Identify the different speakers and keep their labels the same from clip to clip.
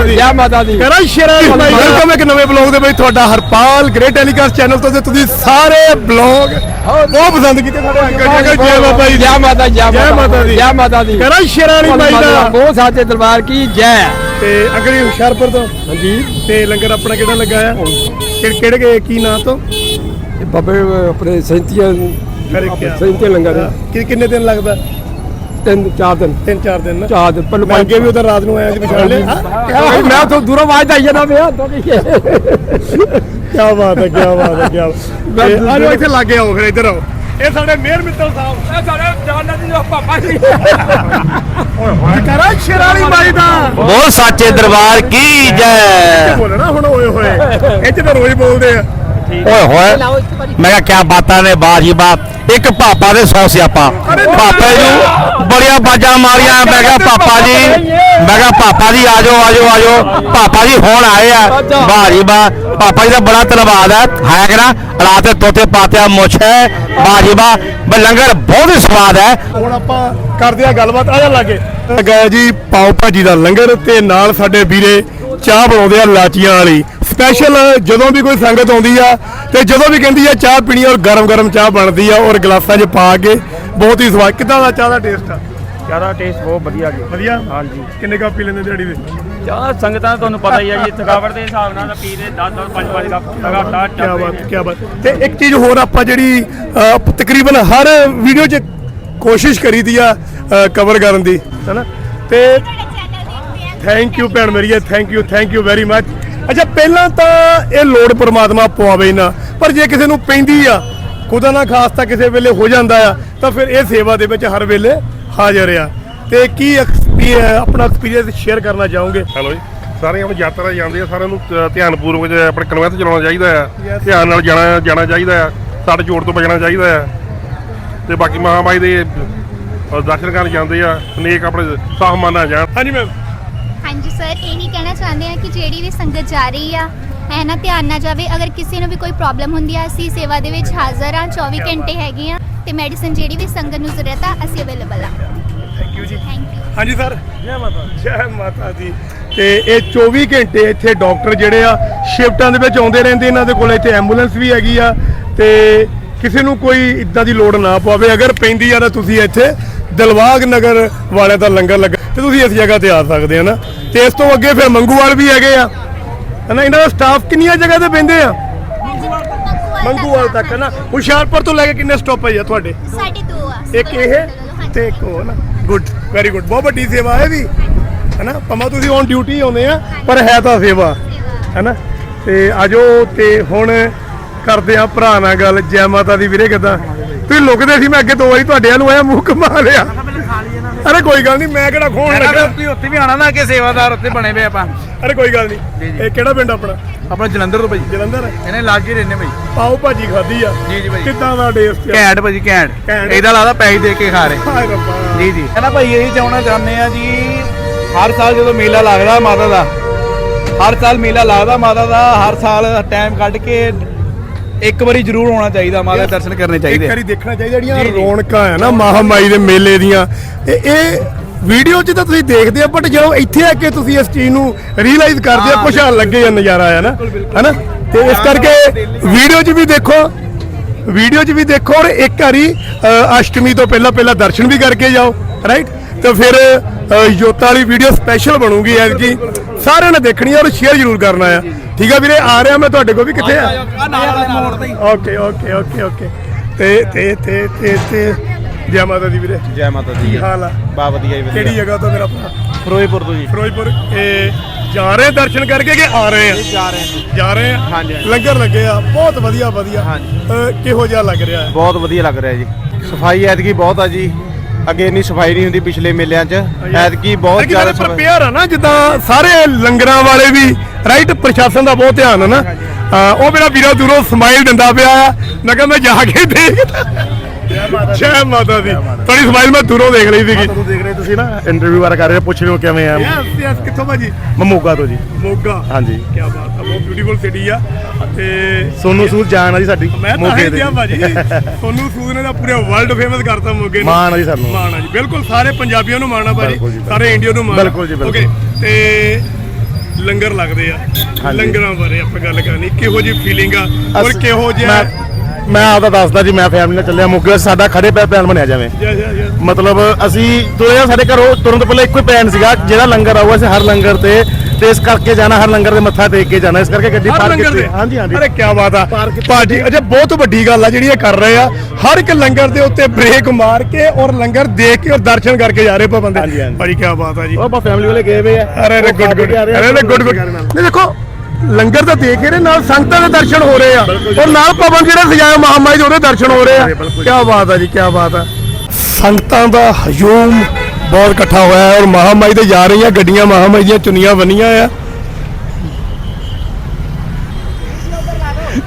Speaker 1: ਮਾਤਾ ਦੀ।
Speaker 2: ਜੈ ਮਾਤਾ ਦੀ
Speaker 1: ਕਰਾਂ ਸ਼ੇਰਾਂ ਦੀ। ਵੈਲਕਮ ਇੱਕ ਨਵੇਂ ਬਲੌਗ ਦੇ ਵਿੱਚ ਤੁਹਾਡਾ ਹਰਪਾਲ ਗ੍ਰੇਟ ਟੈਲੀਕਾਸਟ ਚੈਨਲ ਤੋਂ ਤੇ ਤੁਸੀਂ ਸਾਰੇ ਬਲੌਗ ਬਹੁਤ ਪਸੰਦ ਕੀਤੇ ਸਾਡੇ ਅੰਕਲ ਜੀ ਅੰਕਲ ਜੈ ਬਾਬਾ ਜੀ
Speaker 2: ਜੈ ਮਾਤਾ ਜੈ
Speaker 1: ਜੈ ਮਾਤਾ ਦੀ।
Speaker 2: ਜੈ ਮਾਤਾ ਦੀ।
Speaker 1: ਕਰਾਂ ਸ਼ੇਰਾਂ ਦੀ ਬਾਈ ਦਾ।
Speaker 2: ਬਹੁਤ ਸਾਚੇ ਦਰਬਾਰ ਕੀ ਜੈ।
Speaker 1: ਤੇ ਅੰਕਲ ਜੀ ਹੁਸ਼ਿਆਰਪੁਰ ਤੋਂ। ਹਾਂਜੀ। ਤੇ ਲੰਗਰ ਆਪਣਾ ਕਿਹੜਾ ਲੱਗਾ ਆ? ਕਿ- ਕਿਹੜੇ ਕਿ- ਕੀ ਨਾਂ ਤੋਂ?
Speaker 2: ਬਾਬੇ ਆਪਣੇ ਸੈਂਤੀਆਂ ਸੈਂਤੀਆਂ ਲੰਗਰ
Speaker 1: ਕਿੰਨੇ ਦਿਨ ਲੱਗਦਾ?
Speaker 2: ਤਿੰਨ ਚਾਰ ਦਿਨ।
Speaker 1: ਤਿੰਨ ਚਾਰ ਦਿਨ ਨਾ?
Speaker 2: ਚਾਰ ਦਿਨ। ਪਹਿਲਾਂ
Speaker 1: ਮੈਂ ਅੱਗੇ ਵੀ ਉਧਰ ਰਾਤ ਨੂੰ ਆਇਆ ਸੀ ਪਛਾਣ ਲਿਆ ਹਾਂ?
Speaker 2: ਮੈਂ ਤੋਂ ਦੂਰੋਂ ਆਵਾਜ਼ ਆਈ ਜਾਂਦਾ ਪਿਆ ਤੋਂ ਕੀ
Speaker 1: ਕਿਆ ਬਾਤ ਹੈ ਕਿਆ ਬਾਤ ਹੈ ਕਿਆ ਬਾਤ। ਹੈ ਆਜੋ ਇੱਥੇ ਲੱਗੇ ਆਓ ਫਿਰ ਇੱਧਰ ਆਓ। ਇਹ ਸਾਡੇ ਮੇਅਰ ਮਿੱਤਲ ਸਾਹਿਬ।
Speaker 2: ਇਹ ਸਾਡੇ ਜਾਨਾਂ ਦੀ ਪਾਪਾ ਜੀ।
Speaker 1: ਕਰਾਂ ਸ਼ੇਰਾਲੀ ਬਾਈ ਦਾ।
Speaker 3: ਬੋਲ ਸਾਚੇ ਦਰਬਾਰ ਕੀ ਜੈ।
Speaker 1: ਬੋਲਣਾ ਹੁਣ ਓਏ ਹੋਏ। ਇਹ ਚ ਤਾਂ ਰੋਜ਼ ਬੋਲਦੇ ਆ।
Speaker 3: ਓਏ ਹੋਏ ਮੈਂ ਕਿਹਾ ਕਿਆ ਬਾਤਾਂ ਨੇ ਬਾਜੀ ਬਾਤ। ਇੱਕ ਪਾਪਾ ਦੇ ਸੌ ਸਿਆਪਾ। ਪਾਪੇ ਨੂੰ ਬੜੀਆਂ ਬਾਜਾਂ ਮਾਰੀਆਂ। ਮੈਂ ਕਿਹਾ ਪਾਪਾ ਜੀ ਮੈਂ ਕਿਹਾ ਪਾਪਾ ਜੀ ਆਜੋ ਆਜੋ ਆਜੋ। ਪਾਪਾ ਜੀ ਹੁਣ ਆਏ ਆ। ਬਾਜੀ। ਬਾ ਪਾਪਾ ਜੀ ਦਾ ਬੜਾ ਧੰਨਵਾਦ ਹੈ। ਹੈ ਕਿ ਨਾ? ਰਾਤੇ ਤੋਤੇ ਪਾਤਿਆ ਮੁੱਛ ਹੈ। ਬਾਜੀ ਬਾ ਲੰਗਰ ਬਹੁਤ ਹੀ ਸਵਾਦ ਹੈ।
Speaker 1: ਹੁਣ ਆਪਾਂ ਕਰਦੇ ਆ ਗੱਲਬਾਤ। ਆ ਜਾ ਲਾਗੇ। ਗਏ ਜੀ ਪਾਓ ਭਾਜੀ ਦਾ ਲੰਗਰ ਤੇ ਨਾਲ ਸਾਡੇ ਵੀਰੇ ਚਾਹ ਬਣਾਉਂਦੇ ਆ ਲਾਚੀਆਂ ਵਾਲੀ। ਸਪੈਸ਼ਲ ਜਦੋਂ ਵੀ ਕੋਈ ਸੰਗਤ ਆਉਂਦੀ ਆ ਤੇ ਜਦੋਂ ਵੀ ਕਹਿੰਦੀ ਆ ਚਾਹ ਪੀਣੀ ਔਰ ਗਰਮ ਗਰਮ ਚਾਹ ਬਣਦੀ ਆ ਔਰ ਗਲਾਸਾਂ 'ਚ ਪਾ ਕੇ ਬਹੁਤ ਹੀ ਸਵਾਦ। ਕਿੱਦਾਂ ਦਾ ਚਾਹ ਦਾ ਟੇਸਟ ਆ?
Speaker 4: ਜ਼ਿਆਦਾ ਟੇਸਟ ਬਹੁਤ ਵਧੀਆ ਜੀ।
Speaker 1: ਵਧੀਆ?
Speaker 4: ਹਾਂਜੀ।
Speaker 1: ਕਿੰਨੇ ਕੱਪ ਪੀ ਲੈਂਦੇ ਦਿਹਾੜੀ ਦੇ
Speaker 4: ਚਾਹ ਸੰਗਤਾਂ ਤੁਹਾਨੂੰ ਪਤਾ ਹੀ ਹੈ ਜੀ ਥਕਾਵਟ ਦੇ ਹਿਸਾਬ ਨਾਲ ਪੀ ਦੇ 10 10 5 5 ਕੱਪ ਲਗਾਤਾਰ
Speaker 1: ਕੀ ਬਾਤ ਕੀ ਬਾਤ। ਤੇ ਇੱਕ ਚੀਜ਼ ਹੋਰ ਆਪਾਂ ਜਿਹੜੀ ਤਕਰੀਬਨ ਹਰ ਵੀਡੀਓ 'ਚ ਕੋਸ਼ਿਸ਼ ਕਰੀਦੀ ਆ ਕਵਰ ਕਰਨ ਦੀ ਹੈਨਾ? ਤੇ ਥੈਂਕ ਯੂ ਭੈਣ ਮੇਰੀ thank you thank you very much ਅੱਛਾ ਪਹਿਲਾਂ ਤਾਂ ਇਹ ਲੋੜ ਪ੍ਰਮਾਤਮਾ ਪਵਾਵੇ ਨਾ ਪਰ ਜੇ ਕਿਸੇ ਨੂੰ ਪੈਂਦੀ ਆ ਖੁਦਾ ਨਾ ਖਾਸਤਾ ਕਿਸੇ ਵੇਲੇ ਹੋ ਜਾਂਦਾ ਆ ਤਾਂ ਫਿਰ ਇਹ ਸੇਵਾ ਦੇ ਵਿੱਚ ਹਰ ਵੇਲੇ ਹਾਜ਼ਰ ਆ। ਤੇ ਕੀ ਆਪਣਾ ਐਕਸਪੀਰੀਅੰਸ ਸ਼ੇਅਰ ਕਰਨਾ ਚਾਹੋਗੇ?
Speaker 5: ਹੈਲੋ ਜੀ। ਸਾਰੇ ਹੁਣ ਯਾਤਰਾ ਜਾਂਦੇ ਆ ਸਾਰਿਆਂ ਨੂੰ ਧਿਆਨਪੂਰਵਕ ਆਪਣੇ ਕਨਵੈਂਸ ਚਲਾਉਣਾ ਚਾਹੀਦਾ ਆ ਧਿਆਨ ਨਾਲ ਜਾਣਾ ਜਾਣਾ ਚਾਹੀਦਾ ਆ ਸੱਟ ਚੋਟ ਤੋਂ ਬਚਣਾ ਚਾਹੀਦਾ ਆ। ਤੇ ਬਾਕੀ ਮਹਾਮਾਈ ਦੇ ਦਰਸ਼ਨ ਕਰਨ ਜਾਂਦੇ ਆ ਨੇਕ ਆਪਣੇ ਸਾਹ ਮੰਨਾ ਜਾਣ
Speaker 1: ਹਾਂਜੀ ਮੈਮ
Speaker 6: ਹਾਂਜੀ ਸਰ ਇਹੀ ਕਹਿਣਾ ਚਾਹੁੰਦੇ ਆ ਕਿ ਜਿਹੜੀ ਵੀ ਸੰਗਤ ਜਾ ਰਹੀ ਆ ਹੈ ਨਾ ਧਿਆਨ ਨਾ ਜਾਵੇ। ਅਗਰ ਕਿਸੇ ਨੂੰ ਵੀ ਕੋਈ ਪ੍ਰੋਬਲਮ ਹੁੰਦੀ ਆ ਅਸੀਂ ਸੇਵਾ ਦੇ ਵਿੱਚ ਹਾਜ਼ਰ ਆ 24 ਘੰਟੇ ਹੈਗੇ ਆ ਤੇ ਮੈਡੀਸਨ ਜਿਹੜੀ ਵੀ ਸੰਗਤ ਨੂੰ ਜ਼ਰੂਰਤ ਆ ਅਸੀਂ ਅਵੇਲੇਬਲ ਆ।
Speaker 1: Thank you ji.
Speaker 6: Thank you
Speaker 1: ਹਾਂਜੀ ਸਰ ਜੈ ਮਾਤਾ ਜੈ ਮਾਤਾ ਦੀ। ਤੇ ਇਹ 24 ਘੰਟੇ ਇੱਥੇ ਡਾਕਟਰ ਜਿਹੜੇ ਆ ਸ਼ਿਫਟਾਂ ਦੇ ਵਿੱਚ ਆਉਂਦੇ ਰਹਿੰਦੇ ਇਹਨਾਂ ਦੇ ਕੋਲ ਇੱਥੇ ਐਂਬੂਲੈਂਸ ਵੀ ਹੈਗੀ ਆ। ਤੇ ਕਿਸੇ ਨੂੰ ਕੋਈ ਇਦਾਂ ਦੀ ਲੋੜ ਨਾ ਪਵੇ। ਅਗਰ ਪੈਂਦੀ ਆ ਤਾਂ ਤੁਸੀਂ ਇੱਥੇ ਦਿਲਵਾਗ ਨਗਰ ਵਾਲਿਆਂ ਦਾ ਲੰਗਰ ਲੱਗਾ ਤੇ ਤੁਸੀਂ ਇਸ ਜਗ੍ਹਾ ਤੇ ਆ ਸਕਦੇ ਆ ਨਾ। ਤੇ ਇਸ ਤੋਂ ਅੱਗੇ ਫਿਰ ਮੰਗੂਵਾਲ ਵੀ ਹੈਗੇ ਆ। ਹਨਾ ਇਹਨਾਂ ਦਾ ਸਟਾਫ ਕਿੰਨੀਆਂ ਜਗ੍ਹਾ ਤੇ ਪੈਂਦੇ ਆ? ਮੰਗੂਵਾਲ ਤੱਕ ਨਾ। ਹੁਸ਼ਿਆਰਪੁਰ ਤੋਂ ਲੈ ਕੇ ਕਿੰਨੇ ਸਟਾਪ ਹੈ ਆ ਤੁਹਾਡੇ?
Speaker 6: ਸਾਡੇ ਦੋ ਆ।
Speaker 1: ਇੱਕ ਇਹ ਤੇ ਇੱਕ ਉਹ ਨਾ। ਗੁੱਡ ਵੈਰੀ ਗੁੱਡ ਬਹੁਤ ਵੱਡੀ ਸੇਵਾ ਹੈ ਵੀ। ਹੈਨਾ ਪਮਾ ਤੁਸੀਂ ਔਨ ਡਿਊਟੀ ਆਉਂਦੇ ਆ ਪਰ ਹੈ ਤਾਂ ਸੇਵਾ। ਹੈਨਾ ਤੇ ਆਜੋ ਤੇ ਹੁਣ ਕਰਦੇ ਆ ਭਰਾ ਨਾਲ ਗੱਲ ਜੈ ਮਾਤਾ ਦੀ ਵੀਰੇ ਕਿਦਾਂ? ਤੁਸੀਂ ਲੁਕਦੇ ਸੀ ਮੈਂ ਅੱਗੇ ਦੋ ਵਾਰੀ ਤੁਹਾਡੇ ਵੱਲ ਆਇਆ ਮੂੰਹ ਕਮਾ ਲਿਆ। ਅਰੇ ਕੋਈ ਗੱਲ ਨਹੀਂ ਮੈਂ ਕਿਹੜਾ ਖੋਣ ਲੱਗਾ?
Speaker 4: ਤੁਸੀਂ ਉੱਥੇ ਵੀ ਆਣਾ ਨਾ ਕਿ ਸੇਵਾਦਾਰ ਉੱਥੇ ਬਣੇ ਪਏ ਆਪਾਂ।
Speaker 1: ਅਰੇ ਕੋਈ ਗੱਲ ਨਹੀਂ ਇਹ ਕਿਹੜਾ ਪਿੰਡ ਆਪਣਾ?
Speaker 4: ਆਪਣਾ ਜਲੰਧਰ ਤੋਂ ਭਾਈ।
Speaker 1: ਜਲੰਧਰ?
Speaker 4: ਇਹਨੇ ਲਾਗ ਹੀ ਰਹਿੰਦੇ ਭਾਈ।
Speaker 1: ਪਾਓ ਭਾਜੀ ਖਾਦੀ ਆ।
Speaker 4: ਜੀ, ਜੀ ਭਾਈ।
Speaker 1: ਕਿੱਦਾਂ ਦਾ ਟੇਸਟ ਆ?
Speaker 4: ਘੈਂਟ ਭਾਜੀ ਘੈਂਟ। ਇਹਦਾ ਲੱਗਦਾ ਪੈਸੇ ਦੇ ਕੇ ਖਾ ਰਹੇ।
Speaker 1: ਹਾਏ ਰੱਬਾ।
Speaker 4: ਜੀ ਜੀ। ਕਹਿੰਦਾ ਭਾਈ ਇਹ ਚਾਹਣਾ ਚਾਹੁੰਦੇ ਆ ਜੀ ਹਰ ਸਾਲ ਜਦੋਂ ਮੇਲਾ ਲੱਗਦਾ ਮਾਤਾ ਦਾ ਹਰ ਸਾਲ ਮੇਲਾ ਲੱਗਦਾ ਮਾਤਾ ਦਾ ਹਰ ਸਾਲ ਟਾਈਮ ਕੱਢ ਕੇ ਇੱਕ ਵਾਰੀ ਜ਼ਰੂਰ ਆਉਣਾ ਚਾਹੀਦਾ ਮਾਤਾ ਦੇ ਦਰਸ਼ਨ ਕਰਨੇ
Speaker 1: ਇੱਕ
Speaker 4: ਚਾਹੀਦੇ
Speaker 1: ਵਾਰੀ ਦੇਖਣਾ ਚਾਹੀਦਾ ਜਿਹੜੀਆਂ। ਰੌਣਕਾਂ ਆ ਨਾ ਮਹਾਮਾਈ ਦੇ ਮੇਲੇ ਦੀਆਂ। ਇਹ ਇਹ ਵੀਡੀਓ 'ਚ ਤਾਂ ਤੁਸੀਂ ਦੇਖਦੇ ਆ ਬਟ ਜਦੋਂ ਇੱਥੇ ਆ ਕੇ ਤੁਸੀਂ ਇਸ ਚੀਜ਼ ਨੂੰ ਰੀਅਲਾਈਜ਼ ਕਰਦੇ ਆ ਕੁਛ ਆ ਲੱਗੇ ਆ ਨਜ਼ਾਰਾ ਆ ਨਾ ਹੈਨਾ? ਤੇ ਇਸ ਕਰਕੇ ਵੀਡੀਓ 'ਚ ਵੀ ਦੇਖੋ ਵੀਡੀਓ 'ਚ ਵੀ ਦੇਖੋ ਔਰ ਇੱਕ ਵਾਰੀ ਅ, ਅਸ਼ਟਮੀ ਤੋਂ ਪਹਿਲਾਂ ਪਹਿਲਾਂ ਦਰਸ਼ਨ ਵੀ ਕਰਕੇ ਜਾਓ ਰਾਈਟ ਤੇ ਫਿਰ ਅ, ਜੋਤਾਂ ਵਾਲੀ ਵੀਡੀਓ ਸਪੈਸ਼ਲ ਬਣੂਗੀ ਐਤਕੀ। ਸਾਰਿਆਂ ਨੇ ਦੇਖਣੀ ਆ ਔਰ ਸ਼ੇਅਰ ਜ਼ਰੂਰ ਕਰਨਾ ਆ। ਠੀਕ ਆ ਵੀਰੇ ਆ ਰਿਹਾ ਮੈਂ ਤੁਹਾਡੇ ਕੋਲ ਵੀ ਕਿੱਥੇ ਆ? Okay okay okay okay. ਤੇ ਤੇ ਤੇ ਤੇ ਤੇ। ਜੈ ਮਾਤਾ ਦੀ ਵੀਰੇ।
Speaker 4: ਜੈ ਮਾਤਾ
Speaker 1: ਕੀ ਹਾਲ ਆ?
Speaker 4: ਬਾ ਵਧੀਆ ਜੀ
Speaker 1: ਕਿਹੜੀ ਜਗ੍ਹਾ ਤੋਂ ਮੇਰਾ ਭਰਾ?
Speaker 4: ਫਿਰੋਜ਼ਪੁਰ ਤੋਂ ਜੀ।
Speaker 1: ਫਿਰੋਜ਼ਪੁਰ। ਇਹ ਜਾ ਰਹੇ ਦਰਸ਼ਨ ਕਰਕੇ ਕਿ ਆ ਰਹੇ ਆ?
Speaker 4: ਜਾ ਰਹੇ ਹਾਂ
Speaker 1: ਜਾ। ਰਹੇ ਆ?
Speaker 4: ਹਾਂਜੀ, ਹਾਂਜੀ।
Speaker 1: ਲੰਗਰ ਲੱਗੇ ਆ। ਬਹੁਤ ਵਧੀਆ ਵਧੀਆ।
Speaker 4: ਹਾਂਜੀ।
Speaker 1: ਅਹ ਕਿਹੋ ਜਿਹਾ ਲੱਗ ਰਿਹਾ? ਹੈ
Speaker 4: ਬਹੁਤ ਵਧੀਆ ਲੱਗ ਰਿਹਾ ਜੀ। ਸਫ਼ਾਈ ਐਤਕੀ ਬਹੁਤ ਆ ਜੀ। ਅੱਗੇ ਇੰਨੀ ਸਫ਼ਾਈ ਨਹੀਂ ਹੁੰਦੀ ਪਿਛਲੇ ਮੇਲਿਆਂ 'ਚ। ਐਤਕੀ ਬਹੁਤ ਜ਼ਿਆਦਾ
Speaker 1: ਪ੍ਰਪੇਅਰ ਆ ਨਾ ਜਿੱਦਾਂ ਸਾਰੇ ਲੰਗਰਾਂ ਵਾਲੇ ਵੀ ਰਾਈਟ ਪ੍ਰਸ਼ਾਸਨ ਦਾ ਬਹੁਤ ਧਿਆਨ ਹੈ ਨਾ। ਉਹ ਮੇਰਾ ਵੀਰਾ ਦੂਰੋਂ ਸਮਾਈਲ ਦਿੰਦਾ ਪਿਆ ਆ। ਮੈਂ ਕਿਹਾ ਮੈਂ ਜਾ ਕੇ ਜੈ ਮਾਤਾ ਦੀ। ਤੁਹਾਡੀ ਸਮਾਈਲ ਮੈਂ ਦੂਰੋਂ ਦੇਖ ਰਹੀ ਸੀਗੀ।
Speaker 5: ਤੁਹਾਨੂੰ ਦੇਖ ਰਹੇ ਤੁਸੀਂ ਨਾ ਇੰਟਰਵਿਊ ਵਾਰ ਕਰ ਰਹੇ ਪੁੱਛ ਰਹੇ ਹੋ ਕਿਵੇਂ ਆ।
Speaker 1: ਯੈਸ ਯੈਸ ਕਿੱਥੋਂ ਭਾਜੀ?
Speaker 5: ਮਮੋਗਾ ਤੋਂ ਜੀ।
Speaker 1: ਮੋਗਾ।
Speaker 5: ਹਾਂਜੀ।
Speaker 1: ਕੀ ਬਾਤ ਆ ਬਹੁਤ ਬਿਊਟੀਫੁਲ ਸਿਟੀ ਆ। ਤੇ
Speaker 5: ਸੋਨੂ ਸੂਦ ਜਾਨ ਆ ਜੀ ਸਾਡੀ
Speaker 1: ਮੈਂ ਤਾਂ
Speaker 5: ਮੋਗੇ
Speaker 1: ਹੀ
Speaker 5: ਦੇ
Speaker 1: ਭਾਜੀ। ਤੁਹਾਨੂੰ ਸੂਦ ਨੇ ਤਾਂ ਪੂਰੇ ਵਰਲਡ ਫੇਮਸ ਕਰਤਾ ਮੋਗੇ ਨੂੰ।
Speaker 5: ਮਾਣ ਆ ਜੀ ਸਾਨੂੰ।
Speaker 1: ਮਾਣ ਆ ਜੀ ਬਿਲਕੁਲ ਸਾਰੇ ਪੰਜਾਬੀਆਂ ਨੂੰ ਮਾਣ ਆ ਭਾਜੀ।
Speaker 5: ਬਿਲਕੁਲ ਜੀ, ਬਿਲਕੁਲ।
Speaker 1: ਸਾਰੇ ਇੰਡੀਆ ਨੂੰ ਮਾਣ ਆ।
Speaker 5: ਬਿਲਕੁਲ ਜੀ, ਬਿਲਕੁਲ।
Speaker 1: Okay, ਤੇ ਲੰਗਰ ਲੱਗਦੇ ਆ। ਲੰਗਰਾਂ ਬਾਰੇ ਆਪਾਂ ਗੱਲ ਕਰਨੀ ਕਿਹੋ ਜੀ ਫੀਲਿੰਗ ਆ? ਔਰ ਕਿਹੋ ਜਿਹਾ
Speaker 3: ਮੈਂ ਮੈਂ ਆਪਦਾ ਦੱਸਦਾ ਜੀ ਮੈਂ ਫੈਮਿਲੀ ਨਾਲ ਚੱਲਿਆ ਮੁੱਗੇ ਸਾਡਾ ਖੜੇ ਪੈ ਪਲਾਨ ਬਣਿਆ ਜਾਵੇ। ਮਤਲਬ ਅਸੀਂ ਤੁਰੇ ਸਾਡੇ ਘਰੋਂ ਤੁਰਨ ਤੋਂ ਪਹਿਲਾਂ ਇੱਕੋ ਹੀ ਪਲਾਨ ਸੀਗਾ ਜਿਹੜਾ ਲੰਗਰ ਆਊਗਾ ਅਸੀਂ ਹਰ ਲੰਗਰ ਤੇ ਤੇ ਇਸ ਕਰਕੇ ਜਾਣਾ ਹਰ ਲੰਗਰ ਦੇ ਮੱਥਾ ਟੇਕ ਕੇ ਜਾਣਾ ਇਸ ਕਰਕੇ ਗੱਡੀ
Speaker 1: ਹਰ
Speaker 3: ਪਾਰਕ
Speaker 1: ਲੰਗਰ
Speaker 3: ਕੀਤੀ। ਹਾਂਜੀ ਹਾਂਜੀ।
Speaker 1: ਅਰੇ ਕੀ ਬਾਤ ਆ। ਭਾਜੀ ਅਜੇ ਬਹੁਤ ਵੱਡੀ ਗੱਲ ਆ ਜਿਹੜੀ ਇਹ ਕਰ ਰਹੇ ਆ ਹਰ ਇੱਕ ਲੰਗਰ ਦੇ ਉੱਤੇ ਬ੍ਰੇਕ ਮਾਰ ਕੇ ਔਰ ਲੰਗਰ ਦੇਖ ਕੇ ਔਰ ਦਰਸ਼ਨ ਕਰਕੇ ਜਾ ਰਹੇ ਪਾ ਬੰਦੇ।
Speaker 3: ਹਾਂਜੀ, ਹਾਂਜੀ।
Speaker 1: ਭਾਜੀ ਕੀ ਬਾਤ ਆ ਜੀ।
Speaker 3: ਉਹ ਆਪਾਂ ਫੈਮਿਲੀ ਵਾਲੇ ਗਏ ਹੋਏ ਆ।
Speaker 1: ਅਰੇ ਗੁੱਡ ਗੁੱਡ ਅਰੇ ਗੁੱਡ ਗੁੱਡ ਨਹੀਂ ਦੇਖੋ ਲੰਗਰ ਤਾਂ ਦੇਖ ਰਹੇ ਨਾਲ ਸੰਗਤਾਂ ਦੇ ਦਰਸ਼ਨ ਹੋ ਰਹੇ ਆ। ਔਰ ਨਾਲ ਭਵਨ ਜਿਹੜਾ ਸਜਾਇਆ ਮਹਾਮਾਈ ਦੇ ਉਹਦੇ ਦਰਸ਼ਨ ਹੋ ਰਹੇ ਆ। ਕੀ ਬਾਤ ਆ ਜੀ ਕੀ ਬਾਤ ਆ। ਸੰਗਤਾਂ ਦਾ ਹਜੂਮ ਬਹੁਤ ਇਕੱਠਾ ਹੋਇਆ ਹੈ ਔਰ ਮਹਾਮਾਈ ਦੇ ਜਾ ਰਹੀਆਂ ਗੱਡੀਆਂ ਮਹਾਮਾਈ ਦੀਆਂ ਚੁੰਨੀਆਂ ਬੰਨੀਆਂ ਆ।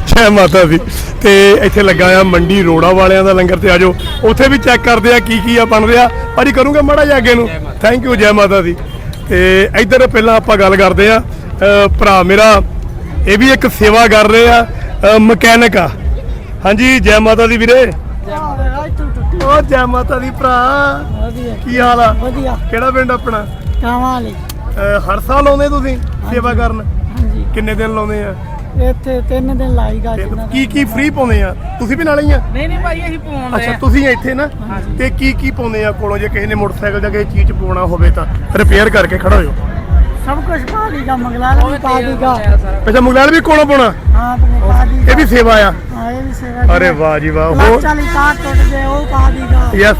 Speaker 1: ਜੈ ਮਾਤਾ ਦੀ। ਤੇ ਇੱਥੇ ਲੱਗਾ ਆ ਮੰਡੀ ਰੋੜਾ ਵਾਲਿਆਂ ਦਾ ਲੰਗਰ ਤੇ ਆਜੋ ਉੱਥੇ ਵੀ ਚੈੱਕ ਕਰਦੇ ਆ ਕੀ ਕੀ ਆ ਬਣ ਰਿਹਾ। ਭਾਜੀ ਕਰੂੰਗਾ ਮਾੜਾ ਜਿਹਾ ਅੱਗੇ ਨੂੰ। ਥੈਂਕ ਯੂ ਜੈ ਮਾਤਾ ਦੀ। ਤੇ ਇੱਧਰ ਪਹਿਲਾਂ ਆਪਾਂ ਗੱਲ ਕਰਦੇ ਆ। ਭਰਾ ਮੇਰਾ ਇਹ ਵੀ ਇੱਕ ਸੇਵਾ ਕਰ ਰਹੇ ਆ ਮਕੈਨਿਕ ਆ। ਹਾਂਜੀ ਜੈ ਮਾਤਾ ਦੀ ਵੀਰੇ। ਓ ਜੈ ਮਾਤਾ ਦੀ ਭਰਾ। ਕੀ ਹਾਲ ਆ?
Speaker 7: ਵਧੀਆ।
Speaker 1: ਕਿਹੜਾ ਪਿੰਡ ਆਪਣਾ?
Speaker 7: ਕਾਵਾਂ ਲਈ
Speaker 1: ਅ, ਹਰ ਸਾਲ ਆਉਂਦੇ ਤੁਸੀਂ ਸੇਵਾ ਕਰਨ?
Speaker 7: ਹਾਂਜੀ।
Speaker 1: ਕਿੰਨੇ ਦਿਨ ਲਾਉਂਦੇ ਆ?
Speaker 7: ਇੱਥੇ ਤਿੰਨ ਦਿਨ ਲਾਈਗਾ
Speaker 1: ਕੀ ਕੀ ਫ੍ਰੀ ਪਾਉਂਦੇ ਆ? ਤੁਸੀਂ ਵੀ ਨਾਲ ਹੀ ਆ?
Speaker 8: ਨਹੀਂ ਨਹੀਂ ਭਾਈ ਅਸੀਂ ਪਾਉਣ
Speaker 1: ਅੱਛਾ ਤੁਸੀਂ ਇੱਥੇ ਨਾ? ਤੇ ਕੀ ਕੀ ਪਾਉਂਦੇ ਆ ਕੋਲੋਂ? ਜੇ ਕਿਸੇ ਨੇ ਮੋਟਰਸਾਈਕਲ ਜਾਂ ਕਿਸੇ ਚੀਜ਼ 'ਚ ਪਾਉਣਾ ਹੋਵੇ ਤਾਂ ਰਿਪੇਅਰ ਕਰਕੇ ਖੜਾ ਹੋ
Speaker 7: ਸਭ ਕੁਝ ਪਾ ਦੀਗਾ ਮੰਗਲਾ ਵੀ ਪਾ ਦੀਗਾ
Speaker 1: ਅੱਛਾ ਮੁਗਲਾਲ ਵੀ ਕੋਲੋਂ ਪਾਉਣਾ?
Speaker 7: ਹਾਂ ਤੂੰ ਪਾ ਦੀਗਾ
Speaker 1: ਇਹ ਵੀ ਸੇਵਾ ਆ।
Speaker 7: ਹਾਂ ਇਹ ਵੀ ਸੇਵਾ
Speaker 1: ਅਰੇ ਵਾਹ ਜੀ ਵਾਹ
Speaker 7: ਹੋ
Speaker 1: ਹੋ
Speaker 7: ਚਾਲੀ ਤਾਰ ਟੁੱਟ ਗਏ ਉਹ ਪਾ ਦੀਗਾ
Speaker 1: ਯੈਸ